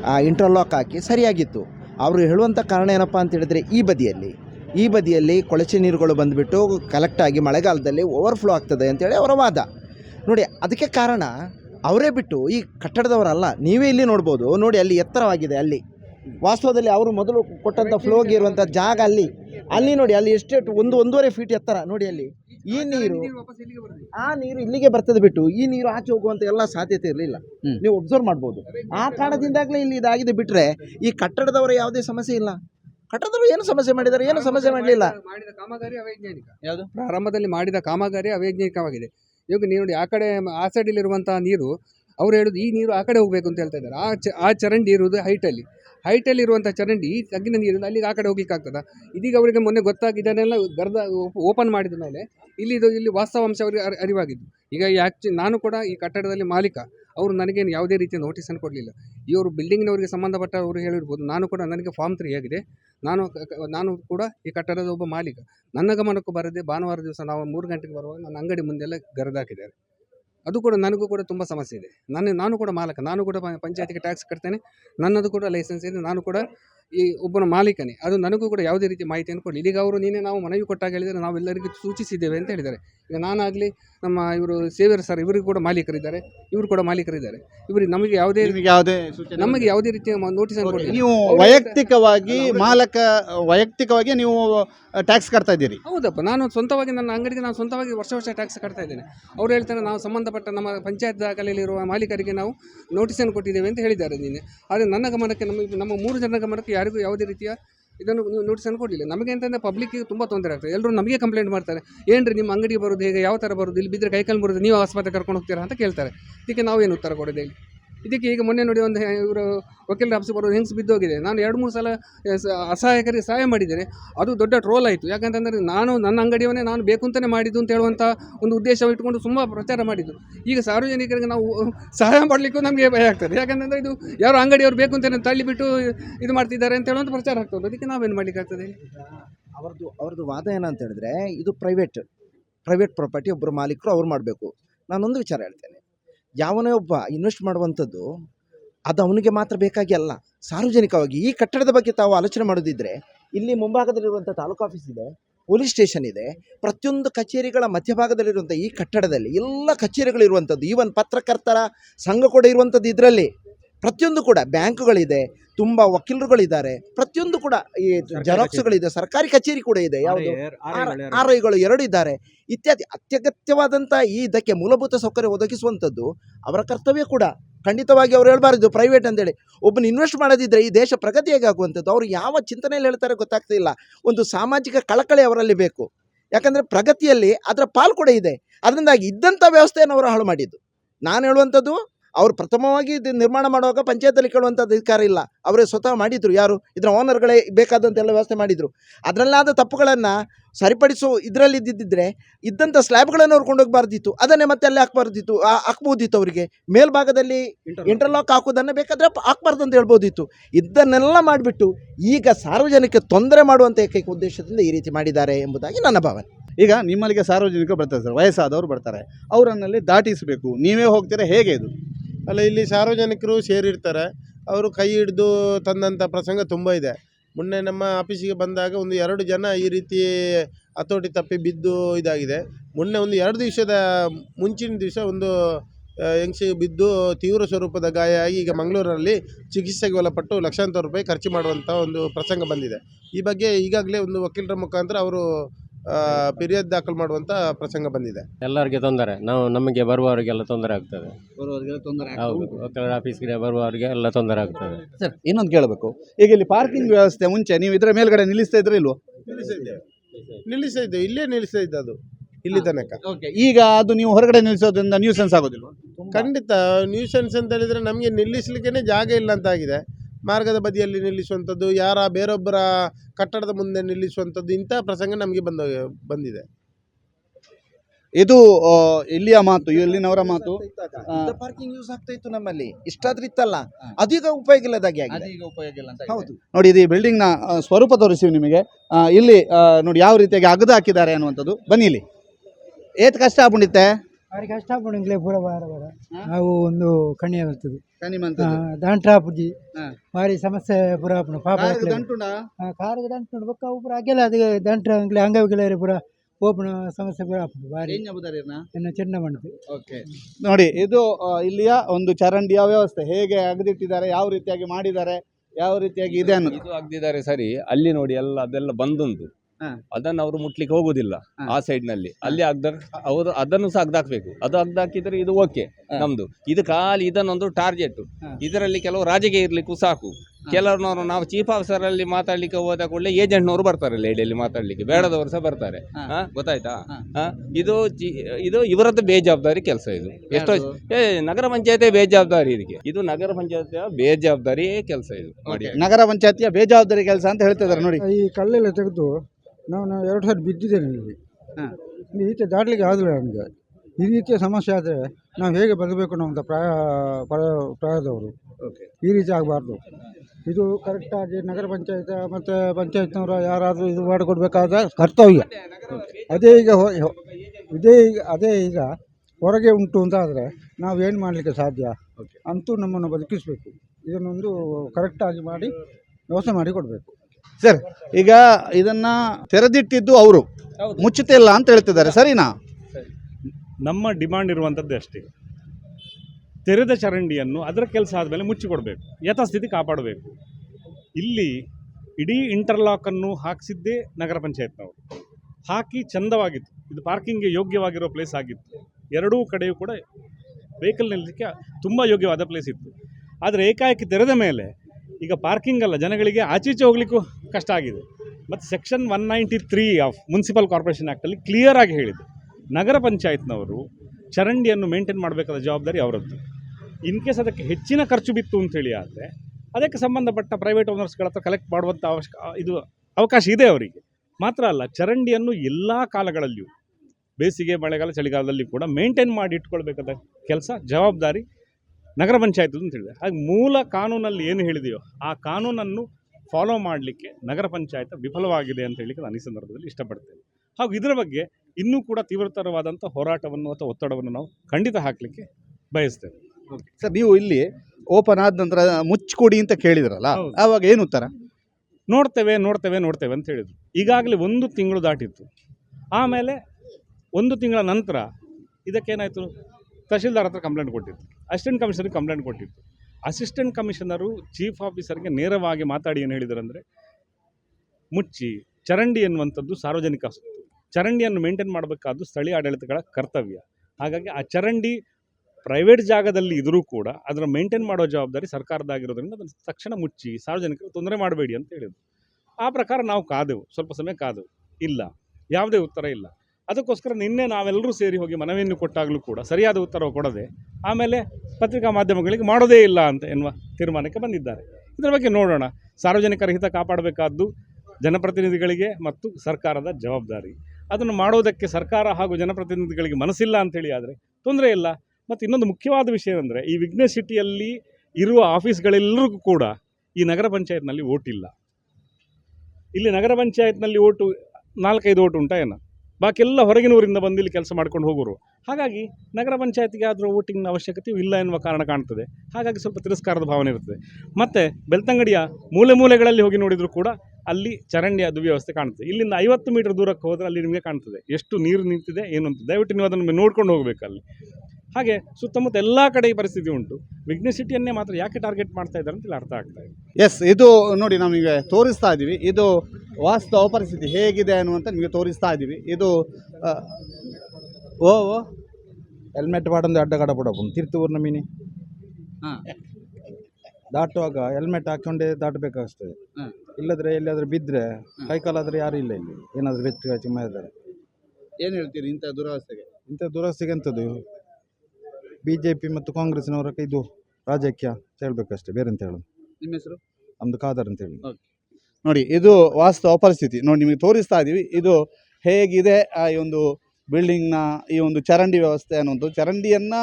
ಆ ಇಂಟರ್ಲಾಕ್ ಹಾಕಿ ಸರಿಯಾಗಿತ್ತು. ಅವರು ಹೇಳುವಂಥ ಕಾರಣ ಏನಪ್ಪ ಅಂತ ಹೇಳಿದ್ರೆ ಈ ಬದಿಯಲ್ಲಿ. ಈ ಬದಿಯಲ್ಲಿ ಕೊಳಚೆ ನೀರುಗಳು ಬಂದುಬಿಟ್ಟು ಕಲೆಕ್ಟ್ ಆಗಿ ಮಳೆಗಾಲದಲ್ಲಿ ಓವರ್ಫ್ಲೋ ಆಗ್ತದೆ ಅಂತೇಳಿ ಅವರ ವಾದ. ನೋಡಿ ಅದಕ್ಕೆ ಕಾರಣ ಅವರೇ ಬಿಟ್ಟು ಈ ಕಟ್ಟಡದವರಲ್ಲ ನೀವೇ ಇಲ್ಲಿ ನೋಡ್ಬೋದು. ನೋಡಿ ಅಲ್ಲಿ ಎತ್ತರವಾಗಿದೆ ಅಲ್ಲಿ. ವಾಸ್ತವದಲ್ಲಿ ಅವರು ಮೊದಲು ಕೊಟ್ಟಂಥ ಫ್ಲೋಗೆ ಇರುವಂಥ ಜಾಗ ಅಲ್ಲಿ. ಅಲ್ಲಿ ನೋಡಿ ಅಲ್ಲಿ ಎಷ್ಟೇ ಒಂದು ಒಂದೂವರೆ ಫೀಟ್ ಎತ್ತರ. ನೋಡಿ ಅಲ್ಲಿ. ಈ ನೀರು ಆ ನೀರು ಇಲ್ಲಿಗೆ ಬರ್ತದೆ ಬಿಟ್ಟು ಈ ನೀರು ಆಚೆ ಹೋಗುವಂಥ ಎಲ್ಲ ಸಾಧ್ಯತೆ ಇರಲಿಲ್ಲ. ನೀವು ಒಬ್ಸರ್ವ್ ಮಾಡ್ಬೋದು. ಆ ಕಾರಣದಿಂದಾಗಲೇ ಇಲ್ಲಿ ಇದಾಗಿದೆ ಬಿಟ್ಟರೆ ಈ ಕಟ್ಟಡದವರ ಯಾವುದೇ ಸಮಸ್ಯೆ ಇಲ್ಲ. ಕಟ್ಟಡದವರು ಏನು ಸಮಸ್ಯೆ ಮಾಡಿದ್ದಾರೆ? ಏನು ಸಮಸ್ಯೆ ಮಾಡಲಿಲ್ಲ? ಮಾಡಿದ ಕಾಮಗಾರಿ ಅವೈಜ್ಞಾನಿಕ. ಯಾವುದು? ಪ್ರಾರಂಭದಲ್ಲಿ ಮಾಡಿದ ಕಾಮಗಾರಿ ಅವೈಜ್ಞಾನಿಕವಾಗಿದೆ. ಇವಾಗ ನೀವು ನೋಡಿ ಆ ಕಡೆ ಆ ಸೈಡಲ್ಲಿರುವಂತಹ ನೀರು ಅವ್ರು ಹೇಳೋದು ಈ ನೀರು ಆ ಕಡೆ ಹೋಗಬೇಕು ಅಂತ ಹೇಳ್ತಾ ಇದ್ದಾರೆ. ಆ ಚ ಆ ಚರಂಡಿ ಇರುವುದು ಹೈಟಲ್ಲಿ ಹೈಟಲ್ಲಿ ಇರುವಂಥ ಚರಂಡಿ ಈ ತಗ್ಗಿನ ನೀರಿಂದ ಅಲ್ಲಿಗೆ ಆ ಕಡೆ ಹೋಗ್ಲಿಕ್ಕೆ ಆಗ್ತದೆ? ಇದೀಗ ಅವರಿಗೆ ಮೊನ್ನೆ ಗೊತ್ತಾಗಿ ಇದನ್ನೆಲ್ಲ ಗರ್ದ ಓಪನ್ ಮಾಡಿದ ಮೇಲೆ ಇಲ್ಲಿ ಇದು ಇಲ್ಲಿ ವಾಸ್ತವಾಂಶ ಅವರಿಗೆ ಅರಿ- ಅರಿವಾಗಿದ್ದು. ಈಗ ಆ್ಯಕ್ಚು ನಾನು ಕೂಡ ಈ ಕಟ್ಟಡದಲ್ಲಿ ಮಾಲೀಕ. ಅವರು ನನಗೇನು ಯಾವುದೇ ರೀತಿಯ ನೋಟಿಸನ್ನು ಕೊಡಲಿಲ್ಲ. ಇವರು ಬಿಲ್ಡಿಂಗ್ನವರಿಗೆ ಸಂಬಂಧಪಟ್ಟ ಅವರು ಹೇಳಿರ್ಬೋದು, ನಾನು ಕೂಡ ನನಗೆ ಫಾರ್ಮ್ ತ್ರೀ ಆಗಿದೆ. ನಾನು ನಾನು ಕೂಡ ಈ ಕಟ್ಟಡದ ಒಬ್ಬ ಮಾಲೀಕ. ನನ್ನ ಗಮನಕ್ಕೂ ಬರದೆ ಭಾನುವಾರ ದಿವಸ ನಾವು ಮೂರು ಗಂಟೆಗೆ ಬರುವಾಗ ನನ್ನ ಅಂಗಡಿ ಮುಂದೆಲ್ಲ ಗರದಾಕಿದ್ದಾರೆ ಅದು ಕೂಡ ನನಗೂ ಕೂಡ ತುಂಬ ಸಮಸ್ಯೆ ಇದೆ. ನನ್ನ, ನಾನು ಕೂಡ ಮಾಲಕ. ನಾನು ಕೂಡ ಪಂಚಾಯತಿಗೆ ಟ್ಯಾಕ್ಸ್ ಕಟ್ತೇನೆ. ನನ್ನದು ಕೂಡ ಲೈಸೆನ್ಸ್ ಇದೆ. ನಾನು ಕೂಡ ಈ ಒಬ್ಬನ ಮಾಲೀಕನೇ ಅದು ನನಗೂ ಕೂಡ ಯಾವುದೇ ರೀತಿ ಮಾಹಿತಿಯನ್ನು ಕೊಡಲಿ ಈಗ ಅವರು ನೀನೇ ನಾವು ಮನವಿ ಕೊಟ್ಟಾಗ ಹೇಳಿದರೆ ನಾವೆಲ್ಲರಿಗೂ ಸೂಚಿಸಿದ್ದೇವೆ ಅಂತ ಹೇಳಿದ್ದಾರೆ. ಈಗ ನಾನಾಗಲಿ ನಮ್ಮ ಇವರು ಸೇವಿಯರ್ ಸರ್ ಇವರಿಗೂ ಕೂಡ ಮಾಲೀಕರಿದ್ದಾರೆ ಇವರು ಕೂಡ ಮಾಲೀಕರಿದ್ದಾರೆ. ಇವರಿಗೆ ನಮಗೆ ಯಾವುದೇ ನಿಮಗೆ ಯಾವುದೇ ನಮಗೆ ಯಾವುದೇ ರೀತಿಯ ನೋಟಿಸ್ ಅನ್ನು ಕೊಡಲಿಲ್ಲ ನೀವು ವೈಯಕ್ತಿಕವಾಗಿ ಮಾಲಕ ವೈಯಕ್ತಿಕವಾಗಿ ನೀವು ಟ್ಯಾಕ್ಸ್ ಕಟ್ತಾ ಇದ್ದೀರಿ. ಹೌದಪ್ಪ ನಾನು ಸ್ವಂತವಾಗಿ ನನ್ನ ಅಂಗಡಿಗೆ ನಾನು ಸ್ವಂತವಾಗಿ ವರ್ಷ ವರ್ಷ ಟ್ಯಾಕ್ಸ್ ಕಟ್ತಾ ಇದ್ದೇನೆ. ಅವ್ರು ಹೇಳ್ತಾರೆ ನಾವು ಸಂಬಂಧಪಟ್ಟ ನಮ್ಮ ಪಂಚಾಯತ್ ದಾಖಲೆಯಲ್ಲಿರುವ ಮಾಲೀಕರಿಗೆ ನಾವು ನೋಟಿಸನ್ನು ಕೊಟ್ಟಿದ್ದೇವೆ ಅಂತ ಹೇಳಿದ್ದಾರೆ ನಿನ್ನೆ ಆದರೆ ನನ್ನ ಗಮನಕ್ಕೆ ನಮ್ಮ ನಮ್ಮ ಮೂರು ಜನರ ಗಮನಕ್ಕೆ ಯಾರಿಗೂ ಯಾವುದೇ ರೀತಿಯ ಇದನ್ನು ನೋಟಿಸನ್ನು ಕೊಡಲಿಲ್ಲ. ನಮಗೆ ಅಂತಂದರೆ ಪಬ್ಲಿಕ್ಕಿಗೆ ತುಂಬ ತೊಂದರೆ ಆಗ್ತದೆ. ಎಲ್ಲರೂ ನಮಗೆ ಕಂಪ್ಲೇಂಟ್ ಮಾಡ್ತಾರೆ. ಏನ್ರಿ ನಿಮ್ಮ ಅಂಗಡಿಗೆ ಬರೋದು ಹೇಗೆ? ಯಾವ ಥರ ಬರೋದು? ಇಲ್ಲಿ ಬಿದ್ದರೆ ಕೈಕಾಲು ಬರೋದು ನೀವು ಆಸ್ಪತ್ರೆ ಕರ್ಕೊಂಡು ಹೋಗ್ತೀರಾ ಅಂತ ಕೇಳ್ತಾರೆ. ಇದಕ್ಕೆ ನಾವೇನು ಉತ್ತರ ಕೊಡೋದು ಹೇಳಿ ಇದಕ್ಕೆ ಈಗ ಮೊನ್ನೆ ನೋಡಿ ಒಂದು ಇವರು ವಕೀಲರ ಆಫೀಸ್ ಬರೋದು ಹೆಂಗ್ಸ್ ಬಿದ್ದೋಗಿದೆ. ನಾನು ಎರಡು, ಮೂರು ಸಲ ಅಸಹಾಯಕರಿಗೆ ಸಹಾಯ ಮಾಡಿದ್ದೇನೆ. ಅದು ದೊಡ್ಡ ಟ್ರೋಲ್ ಆಯಿತು. ಯಾಕಂತಂದರೆ ನಾನು ನನ್ನ ಅಂಗಡಿಯವನ್ನೇ ನಾನು ಬೇಕು ಅಂತಲೇ ಮಾಡಿದ್ದು ಅಂತ ಹೇಳುವಂಥ ಒಂದು ಉದ್ದೇಶ ಇಟ್ಕೊಂಡು ತುಂಬ ಪ್ರಚಾರ ಮಾಡಿದ್ದು. ಈಗ ಸಾರ್ವಜನಿಕರಿಗೆ ನಾವು ಸಹಾಯ ಮಾಡಲಿಕ್ಕೂ ನಮಗೆ ಭಯ ಆಗ್ತದೆ. ಯಾಕಂತಂದರೆ ಇದು ಯಾರು ಅಂಗಡಿಯವರು ಬೇಕು ಅಂತಲೇ ತಳ್ಳಿಬಿಟ್ಟು ಇದು ಮಾಡ್ತಿದ್ದಾರೆ ಅಂತ ಹೇಳುವಂಥ ಪ್ರಚಾರ ಆಗ್ತದೆ ಅದಕ್ಕೆ ನಾವೇನು ಮಾಡಲಿಕ್ಕಾಗ್ತದೆ ಅವ್ರದ್ದು ಅವ್ರದ್ದು ವಾದ ಏನಂತ ಹೇಳಿದ್ರೆ, ಇದು ಪ್ರೈವೇಟ್ ಪ್ರೈವೇಟ್ ಪ್ರಾಪರ್ಟಿ ಒಬ್ಬರು ಮಾಲೀಕರು ಅವ್ರು ಮಾಡಬೇಕು. ನಾನೊಂದು ವಿಚಾರ ಹೇಳ್ತೇನೆ. ಯಾವನೇ ಒಬ್ಬ ಇನ್ವೆಸ್ಟ್ ಮಾಡುವಂಥದ್ದು, ಅದು ಅವನಿಗೆ ಮಾತ್ರ ಬೇಕಾಗಿ ಅಲ್ಲ. ಸಾರ್ವಜನಿಕವಾಗಿ ಈ ಕಟ್ಟಡದ ಬಗ್ಗೆ ತಾವು ಆಲೋಚನೆ ಮಾಡೋದಿದ್ರೆ, ಇಲ್ಲಿ ಮುಂಭಾಗದಲ್ಲಿರುವಂಥ ತಾಲೂಕು ಆಫೀಸ್ ಇದೆ, ಪೊಲೀಸ್ ಸ್ಟೇಷನ್ ಇದೆ, ಪ್ರತಿಯೊಂದು ಕಚೇರಿಗಳ ಮಧ್ಯಭಾಗದಲ್ಲಿರುವಂಥ ಈ ಕಟ್ಟಡದಲ್ಲಿ ಎಲ್ಲ ಕಚೇರಿಗಳು ಇರುವಂಥದ್ದು, ಈವನ್ ಪತ್ರಕರ್ತರ ಸಂಘ ಕೂಡ ಇರುವಂಥದ್ದು ಇದರಲ್ಲಿ. ಪ್ರತಿಯೊಂದು ಕೂಡ ಬ್ಯಾಂಕುಗಳಿದೆ ತುಂಬ ವಕೀಲರುಗಳಿದ್ದಾರೆ. ಪ್ರತಿಯೊಂದು ಕೂಡ ಈ ಜೆರಾಕ್ಸ್ಗಳಿದೆ ಸರ್ಕಾರಿ ಕಚೇರಿ ಕೂಡ ಇದೆ. ಯಾವುದು? ಆರ್ ಐಗಳು ಎರಡು ಇದ್ದಾರೆ. ಇತ್ಯಾದಿ. ಅತ್ಯಗತ್ಯವಾದಂಥ ಈ ಇದಕ್ಕೆ ಮೂಲಭೂತ ಸೌಕರ್ಯ ಒದಗಿಸುವಂಥದ್ದು ಅವರ ಕರ್ತವ್ಯ ಕೂಡ. ಖಂಡಿತವಾಗಿ ಅವ್ರು ಹೇಳಬಾರ್ದು ಪ್ರೈವೇಟ್ ಅಂತೇಳಿ. ಒಬ್ಬನ ಇನ್ವೆಸ್ಟ್ ಮಾಡೋದಿದ್ರೆ ಈ ದೇಶ ಪ್ರಗತಿ ಹೇಗಾಗುವಂಥದ್ದು? ಅವರು ಯಾವ ಚಿಂತನೆಯಲ್ಲಿ ಹೇಳ್ತಾರೆ ಗೊತ್ತಾಗ್ತಿಲ್ಲ ಒಂದು ಸಾಮಾಜಿಕ ಕಳಕಳಿ ಅವರಲ್ಲಿ ಬೇಕು. ಯಾಕಂದರೆ ಪ್ರಗತಿಯಲ್ಲಿ ಅದರ ಪಾಲು ಕೂಡ ಇದೆ. ಅದರಿಂದಾಗಿ ಇದ್ದಂಥ ವ್ಯವಸ್ಥೆಯನ್ನು ಅವರು ಹಾಳು ಮಾಡಿದ್ದು. ನಾನು ಹೇಳುವಂಥದ್ದು ಅವ್ರು ಪ್ರಥಮವಾಗಿ ಇದು ನಿರ್ಮಾಣ ಮಾಡುವಾಗ ಪಂಚಾಯತಲ್ಲಿ ಕೇಳುವಂಥ ಅಧಿಕಾರ ಇಲ್ಲ. ಅವರೇ ಸ್ವತಃ ಮಾಡಿದ್ರು. ಯಾರು? ಇದರ ಓನರ್ಗಳೇ ಬೇಕಾದಂತೆಲ್ಲ ವ್ಯವಸ್ಥೆ ಮಾಡಿದರು. ಅದರಲ್ಲಾದ ತಪ್ಪುಗಳನ್ನು ಸರಿಪಡಿಸೋ ಇದರಲ್ಲಿ ಇದ್ದಿದ್ದರೆ ಇದ್ದಂಥ ಸ್ಲ್ಯಾಬ್ಗಳನ್ನು ಅವ್ರು ಕೊಂಡೋಗಬಾರ್ದಿತ್ತು. ಅದನ್ನೇ ಮತ್ತೆ ಅಲ್ಲಿ ಹಾಕ್ಬಾರ್ದಿತ್ತು. ಆ- ಹಾಕ್ಬೋದಿತ್ತು ಅವರಿಗೆ. ಮೇಲ್ಭಾಗದಲ್ಲಿ ಇಂಟರ್ಲಾಕ್ ಹಾಕೋದನ್ನು ಬೇಕಾದರೆ ಹಾಕ್ಬಾರ್ದು ಅಂತ ಹೇಳ್ಬೋದಿತ್ತು. ಇದನ್ನೆಲ್ಲ ಮಾಡಿಬಿಟ್ಟು ಈಗ ಸಾರ್ವಜನಿಕ ತೊಂದರೆ ಮಾಡುವಂಥ ಏಕೈಕ ಉದ್ದೇಶದಿಂದ ಈ ರೀತಿ ಮಾಡಿದ್ದಾರೆ ಎಂಬುದಾಗಿ ನನ್ನ ಭಾವನೆ. ಈಗ ನಿಮ್ಮಲ್ಲಿಗೆ ಸಾರ್ವಜನಿಕ ಬರ್ತಾರೆ ಸರ್. ವಯಸ್ಸಾದವರು ಬರ್ತಾರೆ. ಅವರನ್ನಲ್ಲಿ ದಾಟಿಸಬೇಕು. ನೀವೇ ಹೋಗ್ತೀರಾ? ಹೇಗೆ ಇದು? ಅಲ್ಲ, ಇಲ್ಲಿ ಸಾರ್ವಜನಿಕರು ಸೇರಿರ್ತಾರೆ. ಅವರು ಕೈ ಹಿಡಿದು ತಂದಂಥ ಪ್ರಸಂಗ ತುಂಬ ಇದೆ. ಮೊನ್ನೆ ನಮ್ಮ ಆಫೀಸಿಗೆ ಬಂದಾಗ ಒಂದು ಎರಡು ಜನ ಈ ರೀತಿ ಹತೋಟಿ ತಪ್ಪಿ ಬಿದ್ದು ಇದಾಗಿದೆ. ಮೊನ್ನೆ ಒಂದು ಎರಡು ದಿವಸದ ಮುಂಚಿನ ದಿವಸ ಒಂದು ಹೆಂಗ್ಸಿಗೆ ಬಿದ್ದು ತೀವ್ರ ಸ್ವರೂಪದ ಗಾಯ ಆಗಿ ಈಗ ಮಂಗಳೂರಲ್ಲಿ ಚಿಕಿತ್ಸೆಗೆ ಒಳಪಟ್ಟು ಲಕ್ಷಾಂತರ ರೂಪಾಯಿ ಖರ್ಚು ಮಾಡುವಂಥ ಒಂದು ಪ್ರಸಂಗ ಬಂದಿದೆ. ಈ ಬಗ್ಗೆ ಈಗಾಗಲೇ ಒಂದು ವಕೀಲರ ಮುಖಾಂತರ ಅವರು ಫಿರ್ಯಾದ್ ದಾಖಲು ಮಾಡುವಂಥ ಪ್ರಸಂಗ ಬಂದಿದೆ. ಎಲ್ಲರಿಗೆ ತೊಂದರೆ. ನಾವು ನಮಗೆ ಬರುವವರಿಗೆಲ್ಲ ತೊಂದರೆ ಆಗ್ತದೆ. ತೊಂದರೆ ಹೌದು. ಆಫೀಸ್ಗೆ ಬರುವವರಿಗೆ ಎಲ್ಲ ತೊಂದರೆ ಆಗ್ತದೆ. ಸರ್ ಇನ್ನೊಂದು ಕೇಳಬೇಕು. ಈಗ ಇಲ್ಲಿ ಪಾರ್ಕಿಂಗ್ ವ್ಯವಸ್ಥೆ ಮುಂಚೆ ನೀವು ಇದರ ಮೇಲ್ಗಡೆ ನಿಲ್ಲಿಸ್ತಾ ಇದ್ರೆ ಇಲ್ವೋ? ನಿಲ್ಲಿಸ್ತಾ ಇದ್ದೇವೆ. ಇಲ್ಲೇ ನಿಲ್ಲಿಸ್ತಾ ಇದ್ದ ಅದು. ಇಲ್ಲಿ ತನಕ. ಓಕೆ. ಈಗ ಅದು ನೀವು ಹೊರಗಡೆ ನಿಲ್ಲಿಸೋದ್ರಿಂದ ನ್ಯೂಸೆನ್ಸ್ ಆಗೋದಿಲ್ವಾ? ಖಂಡಿತ. ನ್ಯೂಸೆನ್ಸ್ ಅಂತ ಹೇಳಿದ್ರೆ ನಮಗೆ ನಿಲ್ಲಿಸ್ಲಿಕ್ಕೆ ಜಾಗ ಇಲ್ಲ ಅಂತ ಆಗಿದೆ. ಮಾರ್ಗದ ಬದಿಯಲ್ಲಿ ನಿಲ್ಲಿಸುವಂಥದ್ದು ಯಾರ ಬೇರೊಬ್ಬರ ಕಟ್ಟಡದ ಮುಂದೆ ನಿಲ್ಲಿಸುವಂಥದ್ದು ಇಂಥ ಪ್ರಸಂಗ ನಮಗೆ ಬಂದ ಬಂದಿದೆ. ಇದು ಆ, ಇಲ್ಲಿಯ ಮಾತು ಇಲ್ಲಿನವರ ಮಾತು? ಪಾರ್ಕಿಂಗ್ ಯೂಸ್ ಆಗ್ತಾ ಇತ್ತು ನಮ್ಮಲ್ಲಿ. ಇಷ್ಟಾದ್ರೂ ಇತ್ತಲ್ಲ? ಅದೀಗ ಉಪಯೋಗ ಇಲ್ಲದಾಗೆ ಆಗಿದೆ. ಹೌದು. ನೋಡಿ ಇದು ಈ ಬಿಲ್ಡಿಂಗ್ನ ಆ, ಸ್ವರೂಪ ತೋರಿಸ್ತೀವಿ ನಿಮಗೆ. ಆ, ಇಲ್ಲಿ ಆ, ನೋಡಿ ಯಾವ ರೀತಿಯಾಗಿ ಅಗದು ಹಾಕಿದ್ದಾರೆ ಅನ್ನುವಂಥದ್ದು. ಬನ್ನಿ ಇಲ್ಲಿ. ಏತ್ ಕಷ್ಟ ಆಗ್ಬಿಟ್ಟಿತ್ತೆ. ಭಾರಿ ಕಷ್ಟ ಆಗ್ಬಿಡಂಗ್ಲೆ ಪೂರ ಬಾರ ಬಾರ ನಾವು ಒಂದು ಕಣ್ಣಿ ಬರ್ತದೆ. ದಂಟ್ರಾಪುಜಿ. ಭಾರಿ ಸಮಸ್ಯೆ ಪೂರ ಆಪುಂಡು ಪಾಪ ಕಾರಿಗೆ ದಂಟು ಬೊಕ್ಕ ಪೂರ ಅಗೆಲ್ಲ ಅದು ದಂಟ್ರ ಅಂಗ್ಲೆ ಅಂಗವಿಗಳೇ ಪೂರ ಓಪನ ಸಮಸ್ಯೆ ಪೂರ ಆಪುಂಡು ಜವಾಬ್ದಾರಿನ? ಇನ್ನು ಚಿನ್ನ ಬಂತು ನೋಡಿ ಇದು ಇಲ್ಲಿಯ ಒಂದು ಚರಂಡಿಯ ವ್ಯವಸ್ಥೆ ಹೇಗೆ ಅಗದಿಟ್ಟಿದ್ದಾರೆ ಯಾವ ರೀತಿಯಾಗಿ ಮಾಡಿದ್ದಾರೆ ಯಾವ ರೀತಿಯಾಗಿ ಇದೆ ಅನ್ನೋದು. ಇದು ಅಗ್ದಿದ್ದಾರೆ ಸರಿ. ಅಲ್ಲಿ ನೋಡಿ ಎಲ್ಲ ಅದೆಲ್ಲ ಬಂದುಂಟು. ಹಾ. ಅದನ್ನು ಅವರು ಮುಟ್ಲಿಕ್ಕೆ ಹೋಗುದಿಲ್ಲ ಆ ಸೈಡ್ನಲ್ಲಿ. ಅಲ್ಲಿ ಅಗ್ದ ಅವರು ಅದನ್ನು ಸಹ ಅಗ್ದಾಕ್ಬೇಕು ಅದು ಅಗ್ದಾಕಿದ್ರೆ ಇದು ಓಕೆ ನಮ್ದು. ಇದು ಖಾಲಿ ಇದನ್ನೊಂದು ಟಾರ್ಗೆಟ್ ಇದರಲ್ಲಿ ಕೆಲವು ರಾಜಕೀಯ ಇರ್ಲಿಕ್ಕೂ ಸಾಕು. ಕೆಲವ್ರನ್ನವರು ನಾವು ಚೀಫ್ ಆಫೀಸರ್ ಅಲ್ಲಿ ಮಾತಾಡ್ಲಿಕ್ಕೆ ಹೋದ ಕೂಡಲೇ ಏಜೆಂಟ್ನವರು ಬರ್ತಾರೆ ಲೇಡಿಯಲ್ಲಿ ಮಾತಾಡ್ಲಿಕ್ಕೆ. ಬೇಡದವರು ಸಹ ಬರ್ತಾರೆ. ಗೊತ್ತಾಯ್ತಾ? ಇದು ಇದು ಇವರದ್ದು ಬೇಜವಾಬ್ದಾರಿ ಕೆಲಸ ಇದು. ಎಷ್ಟೋ ಏ ನಗರ ಪಂಚಾಯತಿ ಬೇಜವಾಬ್ದಾರಿ ಇದಕ್ಕೆ. ಇದು ನಗರ ಪಂಚಾಯತಿಯ ಬೇಜವಾಬ್ದಾರಿ ಕೆಲಸ ಇದು. ಮಾಡಿ. ನಗರ ಪಂಚಾಯತಿಯ ಬೇಜವಾಬ್ದಾರಿ ಕೆಲಸ ಅಂತ ಹೇಳ್ತಿದ್ದಾರೆ ನೋಡಿ. ಈ ಕಲ್ಲೆಲ್ಲ ತೆಗೆದು ನಾವು ನಾವು ಎರಡು ಸಾರಿ ಬಿದ್ದಿದ್ದೇನೆ ಇಲ್ಲಿ. ಹಾಂ. ಇಲ್ಲಿ ಈಚೆ ದಾಟಲಿಕ್ಕೆ ಆಗಲಿಲ್ಲ ನಮಗೆ. ಈ ರೀತಿಯ ಸಮಸ್ಯೆ ಆದರೆ ನಾವು ಹೇಗೆ ಬರಬೇಕು ನಮ್ಮದು ಪ್ರಾಯ ಪ್ರಾಯ ಪ್ರಾಯದವರು. ಈ ರೀತಿ ಆಗಬಾರ್ದು. ಇದು ಕರೆಕ್ಟಾಗಿ ನಗರ ಪಂಚಾಯತ್ ಮತ್ತು ಪಂಚಾಯತ್ನವರು ಯಾರಾದರೂ ಇದು ಮಾಡಿಕೊಡ್ಬೇಕಾದ ಕರ್ತವ್ಯ. ಅದೇ ಈಗ ಇದೇ ಈಗ ಅದೇ ಈಗ ಹೊರಗೆ ಉಂಟು ಅಂತ ಆದರೆ ನಾವೇನು ಮಾಡಲಿಕ್ಕೆ ಸಾಧ್ಯ? ಅಂತೂ ನಮ್ಮನ್ನು ಬದುಕಿಸಬೇಕು. ಇದನ್ನೊಂದು ಕರೆಕ್ಟಾಗಿ ಮಾಡಿ ವ್ಯವಸ್ಥೆ ಮಾಡಿ ಕೊಡಬೇಕು ಸರ್ ಈಗ ಇದನ್ನ ತೆರೆದಿಟ್ಟಿದ್ದು ಅವರು. ಮುಚ್ಚುತ್ತೆ ಇಲ್ಲ ಅಂತ ಹೇಳ್ತಿದ್ದಾರೆ. ಸರಿನಾ? ನಮ್ಮ ಡಿಮಾಂಡ್ ಇರುವಂತದ್ದು ಅಷ್ಟೇ. ತೆರೆದ ಚರಂಡಿಯನ್ನು ಅದರ ಕೆಲಸ ಆದಮೇಲೆ ಮುಚ್ಚಿಕೊಡಬೇಕು. ಯಥಾಸ್ಥಿತಿ ಕಾಪಾಡಬೇಕು. ಇಲ್ಲಿ ಇಡೀ ಇಂಟರ್ಲಾಕನ್ನು ಹಾಕಿಸಿದ್ದೇ ನಗರ ಪಂಚಾಯತ್ನವರು. ಹಾಕಿ ಚಂದವಾಗಿತ್ತು. ಇದು ಪಾರ್ಕಿಂಗ್ಗೆ ಯೋಗ್ಯವಾಗಿರೋ ಪ್ಲೇಸ್ ಆಗಿತ್ತು. ಎರಡೂ ಕಡೆಯೂ ಕೂಡ ವೆಹಿಕಲ್ ನಿಲ್ಲಿಸಲಿಕ್ಕೆ ತುಂಬ ಯೋಗ್ಯವಾದ ಪ್ಲೇಸ್ ಇತ್ತು. ಆದರೆ ಏಕಾಏಕಿ ತೆರೆದ ಮೇಲೆ ಈಗ ಪಾರ್ಕಿಂಗ್ ಅಲ್ಲ ಜನಗಳಿಗೆ ಆಚೀಚೆ ಹೋಗ್ಲಿಕ್ಕೂ ಕಷ್ಟ ಆಗಿದೆ. ಮತ್ತು section one ninety three of municipal corporation ಆ್ಯಕ್ಟಲ್ಲಿ clear ಆಗಿ ಹೇಳಿದೆ ನಗರ ಪಂಚಾಯತ್ನವರು ಚರಂಡಿಯನ್ನು ಮೇಂಟೈನ್ ಮಾಡಬೇಕಾದ ಜವಾಬ್ದಾರಿ ಅವರದ್ದು. ಇನ್ ಕೇಸ್ ಅದಕ್ಕೆ ಹೆಚ್ಚಿನ ಖರ್ಚು ಬಿತ್ತು ಅಂತೇಳಿ ಆದರೆ, ಅದಕ್ಕೆ ಸಂಬಂಧಪಟ್ಟ ಪ್ರೈವೇಟ್ ಓನರ್ಸ್ಗಳ ಹತ್ರ ಕಲೆಕ್ಟ್ ಮಾಡುವಂಥ ಅವಶ್ಯಕ, ಇದು ಅವಕಾಶ ಇದೆ ಅವರಿಗೆ. ಮಾತ್ರ ಅಲ್ಲ, ಚರಂಡಿಯನ್ನು ಎಲ್ಲ ಕಾಲಗಳಲ್ಲಿಯೂ, ಬೇಸಿಗೆ, ಮಳೆಗಾಲ, ಚಳಿಗಾಲದಲ್ಲಿ ಕೂಡ ಮೇಂಟೈನ್ ಮಾಡಿ ಇಟ್ಕೊಳ್ಬೇಕಾದ ಕೆಲಸ, ಜವಾಬ್ದಾರಿ ನಗರ ಪಂಚಾಯತ್ ಅಂತ ಹೇಳಿದೆ ಹಾಗೆ ಮೂಲ ಕಾನೂನಲ್ಲಿ ಏನು ಹೇಳಿದೆಯೋ ಆ ಕಾನೂನನ್ನು ಫಾಲೋ ಮಾಡಲಿಕ್ಕೆ ನಗರ ಪಂಚಾಯತ್ ವಿಫಲವಾಗಿದೆ ಅಂತ ಹೇಳಿಕ್ಕೆ ನಾನು ಈ ಸಂದರ್ಭದಲ್ಲಿ ಇಷ್ಟಪಡ್ತೇನೆ. ಹಾಗೂ ಇದರ ಬಗ್ಗೆ ಇನ್ನೂ ಕೂಡ ತೀವ್ರತರವಾದಂಥ ಹೋರಾಟವನ್ನು ಅಥವಾ ಒತ್ತಡವನ್ನು ನಾವು ಖಂಡಿತ ಹಾಕಲಿಕ್ಕೆ ಬಯಸ್ತೇವೆ ಸರ್ ನೀವು ಇಲ್ಲಿ ಓಪನ್ ಆದ ನಂತರ ಮುಚ್ಚಿಕೊಡಿ ಅಂತ ಕೇಳಿದ್ರಲ್ಲ. ಆವಾಗ ಏನು ಉತ್ತರ? ನೋಡ್ತೇವೆ ನೋಡ್ತೇವೆ ನೋಡ್ತೇವೆ ಅಂತ ಹೇಳಿದರು. ಈಗಾಗಲೇ ಒಂದು ತಿಂಗಳು ದಾಟಿತ್ತು. ಆಮೇಲೆ ಒಂದು ತಿಂಗಳ ನಂತರ ಇದಕ್ಕೇನಾಯಿತು? ತಹಶೀಲ್ದಾರ್ ಹತ್ರ ಕಂಪ್ಲೇಂಟ್ ಕೊಟ್ಟಿತ್ತು. ಅಸಿಸ್ಟೆಂಟ್ ಕಮಿಷನರ್ಗೆ ಕಂಪ್ಲೇಂಟ್ ಕೊಟ್ಟಿತ್ತು. ಅಸಿಸ್ಟೆಂಟ್ ಕಮಿಷನರು, ಚೀಫ್ ಆಫೀಸರ್ಗೆ ನೇರವಾಗಿ ಮಾತಾಡಿ ಏನು ಹೇಳಿದರಂದರೆ, ಮುಚ್ಚಿ, ಚರಂಡಿ ಎನ್ನುವಂಥದ್ದು ಸಾರ್ವಜನಿಕ ಚರಂಡಿಯನ್ನು ಮೇಂಟೈನ್ ಮಾಡಬೇಕಾದ್ದು ಸ್ಥಳೀಯ ಆಡಳಿತಗಳ ಕರ್ತವ್ಯ. ಹಾಗಾಗಿ ಆ ಚರಂಡಿ ಪ್ರೈವೇಟ್ ಜಾಗದಲ್ಲಿ ಇದ್ದರೂ ಕೂಡ ಅದನ್ನು ಮೇಂಟೈನ್ ಮಾಡೋ ಜವಾಬ್ದಾರಿ ಸರ್ಕಾರದಾಗಿರೋದ್ರಿಂದ ಅದನ್ನು ತಕ್ಷಣ ಮುಚ್ಚಿ ಸಾರ್ವಜನಿಕರು ತೊಂದರೆ ಮಾಡಬೇಡಿ ಅಂತ ಹೇಳಿದರು. ಆ ಪ್ರಕಾರ ನಾವು ಕಾದೆವು. ಸ್ವಲ್ಪ ಸಮಯ ಕಾದೆವು. ಇಲ್ಲ. ಯಾವುದೇ ಉತ್ತರ ಇಲ್ಲ. ಅದಕ್ಕೋಸ್ಕರ ನಿನ್ನೆ ನಾವೆಲ್ಲರೂ ಸೇರಿ ಹೋಗಿ ಮನವಿಯನ್ನು ಕೊಟ್ಟಾಗಲೂ ಕೂಡ ಸರಿಯಾದ ಉತ್ತರ ಕೊಡದೆ ಆಮೇಲೆ ಪತ್ರಿಕಾ ಮಾಧ್ಯಮಗಳಿಗೆ ಮಾಡೋದೇ ಇಲ್ಲ ಅಂತ ಎನ್ನುವ ತೀರ್ಮಾನಕ್ಕೆ ಬಂದಿದ್ದಾರೆ. ಇದರ ಬಗ್ಗೆ ನೋಡೋಣ. ಸಾರ್ವಜನಿಕರ ಹಿತ ಕಾಪಾಡಬೇಕಾದ್ದು ಜನಪ್ರತಿನಿಧಿಗಳಿಗೆ ಮತ್ತು ಸರ್ಕಾರದ ಜವಾಬ್ದಾರಿ. ಅದನ್ನು ಮಾಡೋದಕ್ಕೆ ಸರ್ಕಾರ ಹಾಗೂ ಜನಪ್ರತಿನಿಧಿಗಳಿಗೆ ಮನಸ್ಸಿಲ್ಲ ಅಂಥೇಳಿ ಆದರೆ ತೊಂದರೆ ಇಲ್ಲ. ಮತ್ತು ಇನ್ನೊಂದು ಮುಖ್ಯವಾದ ವಿಷಯ ಅಂದರೆ ಈ ವಿಘ್ನ ಸಿಟಿಯಲ್ಲಿ ಇರುವ ಆಫೀಸ್ಗಳೆಲ್ಲರಿಗೂ ಕೂಡ ಈ ನಗರ ಪಂಚಾಯತ್ನಲ್ಲಿ ಓಟ್ ಇಲ್ಲ. ಇಲ್ಲಿ ನಗರ ಪಂಚಾಯತ್ನಲ್ಲಿ ಓಟು ನಾಲ್ಕೈದು ಓಟು ಉಂಟಾ ಏನೋ? ಬಾಕಿ ಎಲ್ಲ ಹೊರಗಿನ ಊರಿಂದ ಬಂದು ಇಲ್ಲಿ ಕೆಲಸ ಮಾಡ್ಕೊಂಡು ಹೋಗೋರು. ಹಾಗಾಗಿ ನಗರ ಪಂಚಾಯತಿಗೆ ಆದರೂ ವೋಟಿಂಗ್ನ ಅವಶ್ಯಕತೆಯೂ ಇಲ್ಲ ಎನ್ನುವ ಕಾರಣ ಕಾಣ್ತದೆ. ಹಾಗಾಗಿ ಸ್ವಲ್ಪ ತಿರಸ್ಕಾರದ ಭಾವನೆ ಇರ್ತದೆ ಮತ್ತು ಬೆಳ್ತಂಗಡಿಯ ಮೂಲೆ ಮೂಲೆಗಳಲ್ಲಿ ಹೋಗಿ ನೋಡಿದರೂ ಕೂಡ ಅಲ್ಲಿ ಚರಂಡಿಯ ದುವ್ಯವಸ್ಥೆ ಕಾಣ್ತದೆ. ಇಲ್ಲಿಂದ ಐವತ್ತು ಮೀಟರ್ ದೂರಕ್ಕೆ ಹೋದರೆ ಅಲ್ಲಿ ನಿಮಗೆ ಕಾಣ್ತದೆ. ಎಷ್ಟು ನೀರು ನಿಂತಿದೆ, ಏನು ಅಂತ. ದಯವಿಟ್ಟು ನೀವು ಅದನ್ನು ನೋಡ್ಕೊಂಡು ಹೋಗಬೇಕು ಅಲ್ಲಿ. ಹಾಗೆ ಸುತ್ತಮುತ್ತ ಎಲ್ಲ ಕಡೆ ಈ ಪರಿಸ್ಥಿತಿ ಉಂಟು. ವಿಘ್ನ ಸಿಟಿಯನ್ನೇ ಮಾತ್ರ ಯಾಕೆ ಟಾರ್ಗೆಟ್ ಮಾಡ್ತಾ ಇದ್ದಾರೆ ಅಂತ ಇಲ್ಲಿ ಅರ್ಥ ಆಗ್ತಾ ಇದೆ. ಎಸ್ ಇದು ನೋಡಿ ನಮಗೆ ತೋರಿಸ್ತಾ ಇದ್ದೀವಿ. ಇದು ವಾಸ್ತವ ಪರಿಸ್ಥಿತಿ ಹೇಗಿದೆ ಅನ್ನುವಂತ ನಿಮಗೆ ತೋರಿಸ್ತಾ ಇದ್ದೀವಿ. ಇದು ಓ ಓ. ಹೆಲ್ಮೆಟ್ ಮಾಡೊಂದು ಅಡ್ಡಗಡ ಪಡಪು ತಿರ್ತೂರ್ನ ಮೀನಿ. ಹಾ. ದಾಟುವಾಗ ಹೆಲ್ಮೆಟ್ ಹಾಕೊಂಡೇ ದಾಟಬೇಕಾಗ್ತದೆ. ಇಲ್ಲದ್ರೆ ಎಲ್ಲಿಯಾದ್ರೂ ಬಿದ್ದರೆ ಕೈಕಾಲಾದ್ರೆ ಯಾರು ಇಲ್ಲ ಇಲ್ಲಿ. ಏನಾದರೂ ಬೆಚ್ಚ ಚಿಮ್ಮ ಇದ್ದಾರೆ. ಏನು ಹೇಳ್ತೀರಿ ಇಂಥ ದುರವಸ್ಥೆಗೆ ಇಂಥ ದುರಾವಸ್ಥೆಗೆ ಎಂಥದ್ದು ಬಿ ಜೆ ಪಿ ಮತ್ತು ಕಾಂಗ್ರೆಸ್ನವರ ಇದು ರಾಜಕೀಯ ಅಂತ ಹೇಳ್ಬೇಕಷ್ಟೇ. ಬೇರೆ ಅಂತ ಹೇಳೋದು? ನಿಮ್ಮ ಹೆಸರು? ನಮ್ದು ಖಾದರ್ ಅಂತ ಹೇಳಿ. ನೋಡಿ ಇದು ವಾಸ್ತವ ಪರಿಸ್ಥಿತಿ. ನೋಡಿ ನಿಮಗೆ ತೋರಿಸ್ತಾ ಇದ್ದೀವಿ ಇದು ಹೇಗಿದೆ ಆ ಈ ಒಂದು ಬಿಲ್ಡಿಂಗ್ನ ಈ ಒಂದು ಚರಂಡಿ ವ್ಯವಸ್ಥೆ ಅನ್ನೋದು. ಚರಂಡಿಯನ್ನು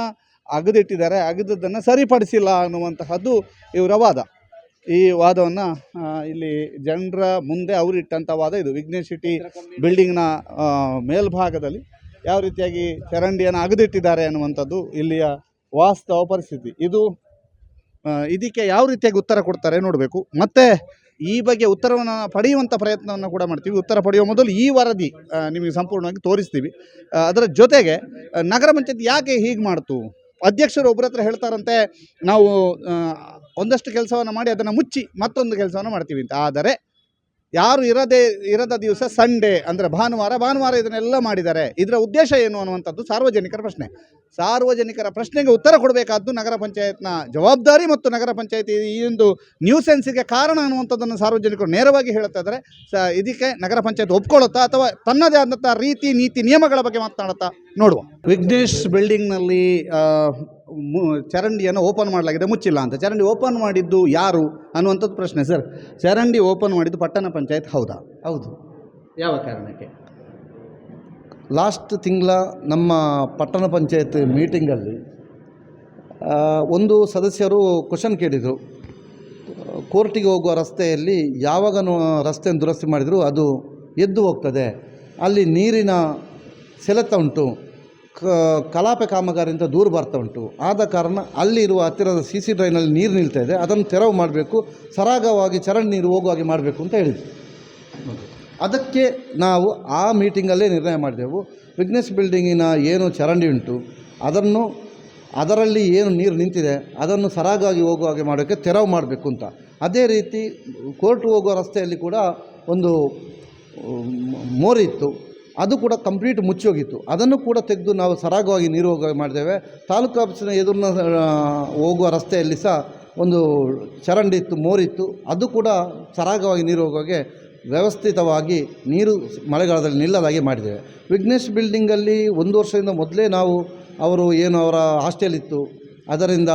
ಅಗದಿಟ್ಟಿದ್ದಾರೆ ಅಗದದ್ದನ್ನು ಸರಿಪಡಿಸಿಲ್ಲ ಅನ್ನುವಂತಹದ್ದು ಇವರ ವಾದ. ಈ ವಾದವನ್ನು ಇಲ್ಲಿ ಜನರ ಮುಂದೆ ಅವರಿಟ್ಟಂಥ ವಾದ ಇದು. ವಿಘ್ನೇಶ್ ಸಿಟಿ ಬಿಲ್ಡಿಂಗ್ನ ಮೇಲ್ಭಾಗದಲ್ಲಿ ಯಾವ ರೀತಿಯಾಗಿ ಚರಂಡಿಯನ್ನು ಅಗದಿಟ್ಟಿದ್ದಾರೆ ಅನ್ನುವಂಥದ್ದು ಇಲ್ಲಿಯ ವಾಸ್ತವ ಪರಿಸ್ಥಿತಿ. ಇದು ಇದಕ್ಕೆ ಯಾವ ರೀತಿಯಾಗಿ ಉತ್ತರ ಕೊಡ್ತಾರೆ ನೋಡಬೇಕು. ಮತ್ತು ಈ ಬಗ್ಗೆ ಉತ್ತರವನ್ನು ಪಡೆಯುವಂಥ ಪ್ರಯತ್ನವನ್ನು ಕೂಡ ಮಾಡ್ತೀವಿ. ಉತ್ತರ ಪಡೆಯುವ ಮೊದಲು ಈ ವರದಿ ನಿಮಗೆ ಸಂಪೂರ್ಣವಾಗಿ ತೋರಿಸ್ತೀವಿ. ಅದರ ಜೊತೆಗೆ ನಗರ ಪಂಚಾಯತ್ ಯಾಕೆ ಹೀಗೆ ಮಾಡ್ತು? ಅಧ್ಯಕ್ಷರು ಒಬ್ಬರ ಹತ್ರ ಹೇಳ್ತಾರಂತೆ, ನಾವು ಒಂದಷ್ಟು ಕೆಲಸವನ್ನು ಮಾಡಿ ಅದನ್ನು ಮುಚ್ಚಿ ಮತ್ತೊಂದು ಕೆಲಸವನ್ನು ಮಾಡ್ತೀವಿ ಅಂತ. ಆದರೆ ಯಾರು ಇರದೇ, ಇರದ ದಿವಸ ಸಂಡೇ ಅಂದರೆ ಭಾನುವಾರ ಭಾನುವಾರ ಇದನ್ನೆಲ್ಲ ಮಾಡಿದ್ದಾರೆ. ಇದರ ಉದ್ದೇಶ ಏನು ಅನ್ನುವಂಥದ್ದು ಸಾರ್ವಜನಿಕರ ಪ್ರಶ್ನೆ. ಸಾರ್ವಜನಿಕರ ಪ್ರಶ್ನೆಗೆ ಉತ್ತರ ಕೊಡಬೇಕಾದ್ದು ನಗರ ಪಂಚಾಯತ್ನ ಜವಾಬ್ದಾರಿ ಮತ್ತು ನಗರ ಪಂಚಾಯತಿ ಈ ಒಂದು ನ್ಯೂಸೆನ್ಸಿಗೆ ಕಾರಣ ಅನ್ನುವಂಥದ್ದನ್ನು ಸಾರ್ವಜನಿಕರು ನೇರವಾಗಿ ಹೇಳ್ತಾ ಸ, ಇದಕ್ಕೆ ನಗರ ಪಂಚಾಯತ್ ಒಪ್ಕೊಳ್ಳುತ್ತಾ ಅಥವಾ ತನ್ನದೇ ಆದಂಥ ರೀತಿ, ನೀತಿ, ನಿಯಮಗಳ ಬಗ್ಗೆ ಮಾತನಾಡುತ್ತಾ ನೋಡುವ. ವಿಘ್ನೇಶ್ ಬಿಲ್ಡಿಂಗ್ನಲ್ಲಿ ಚರಂಡಿಯನ್ನು ಓಪನ್ ಮಾಡಲಾಗಿದೆ ಮುಚ್ಚಿಲ್ಲ ಅಂತ. ಚರಂಡಿ ಓಪನ್ ಮಾಡಿದ್ದು ಯಾರು? ಅನ್ನುವಂಥದ್ದು ಪ್ರಶ್ನೆ ಸರ್. ಚರಂಡಿ ಓಪನ್ ಮಾಡಿದ್ದು ಪಟ್ಟಣ ಪಂಚಾಯತ್ ಹೌದಾ? ಹೌದು. ಯಾವ ಕಾರಣಕ್ಕೆ? ಲಾಸ್ಟ್ ತಿಂಗಳ ನಮ್ಮ ಪಟ್ಟಣ ಪಂಚಾಯತ್ ಮೀಟಿಂಗಲ್ಲಿ ಆ, ಒಂದು ಸದಸ್ಯರು ಕ್ವಶನ್ ಕೇಳಿದರು. ಕೋರ್ಟಿಗೆ ಹೋಗುವ ರಸ್ತೆಯಲ್ಲಿ ಯಾವಾಗ ರಸ್ತೆಯನ್ನು ದುರಸ್ತಿ ಮಾಡಿದರೂ ಅದು ಎದ್ದು ಹೋಗ್ತದೆ. ಅಲ್ಲಿ ನೀರಿನ ಸೆಲೆತ ಉಂಟು. ಕಲಾಪೆ ಕಾಮಗಾರಿಯಿಂದ ದೂರ ಬರ್ತಾ ಉಂಟು. ಆದ ಕಾರಣ ಅಲ್ಲಿರುವ ಹತ್ತಿರದ ಸಿ ಸಿ ಡ್ರೈನಲ್ಲಿ ನೀರು ನಿಲ್ತಾ ಇದೆ. ಅದನ್ನು ತೆರವು ಮಾಡಬೇಕು. ಸರಾಗವಾಗಿ ಚರಂಡಿ ನೀರು ಹೋಗುವ ಹಾಗೆ ಮಾಡಬೇಕು ಅಂತ ಹೇಳಿದ್ವಿ ಅದಕ್ಕೆ ನಾವು ಆ ಮೀಟಿಂಗಲ್ಲೇ ನಿರ್ಣಯ ಮಾಡಿದೆವು. ವಿಘ್ನೇಶ್ ಬಿಲ್ಡಿಂಗಿನ ಏನು ಚರಂಡಿ ಉಂಟು, ಅದನ್ನು, ಅದರಲ್ಲಿ ಏನು ನೀರು ನಿಂತಿದೆ, ಅದನ್ನು ಸರಾಗವಾಗಿ ಹೋಗುವ ಹಾಗೆ ಮಾಡೋಕ್ಕೆ ತೆರವು ಮಾಡಬೇಕು ಅಂತ. ಅದೇ ರೀತಿ, ಕೋರ್ಟ್ ಹೋಗುವ ರಸ್ತೆಯಲ್ಲಿ ಕೂಡ ಒಂದು ಮೋರಿತ್ತು ಅದು ಕೂಡ ಕಂಪ್ಲೀಟ್ ಮುಚ್ಚಿ ಹೋಗಿತ್ತು ಅದನ್ನು ಕೂಡ ತೆಗೆದು ನಾವು ಸರಾಗವಾಗಿ ನೀರು ಹೋಗ ಮಾಡಿದ್ದೇವೆ. ತಾಲೂಕು ಆಫೀಸಿನ ಎದುರಿನ ಹೋಗುವ ರಸ್ತೆಯಲ್ಲಿ ಸಹ ಒಂದು ಚರಂಡಿ ಇತ್ತು ಮೋರಿತ್ತು ಅದು ಕೂಡ ಸರಾಗವಾಗಿ ನೀರು ಹೋಗುವಾಗೆ ವ್ಯವಸ್ಥಿತವಾಗಿ ನೀರು ಮಳೆಗಾಲದಲ್ಲಿ ನಿಲ್ಲದಾಗೆ ಮಾಡಿದ್ದೇವೆ. ವಿಘ್ನೇಶ್ ಬಿಲ್ಡಿಂಗಲ್ಲಿ ಒಂದು ವರ್ಷದಿಂದ ಮೊದಲೇ ನಾವು ಅವರು ಏನು ಅವರ ಹಾಸ್ಟೆಲ್ ಇತ್ತು ಅದರಿಂದ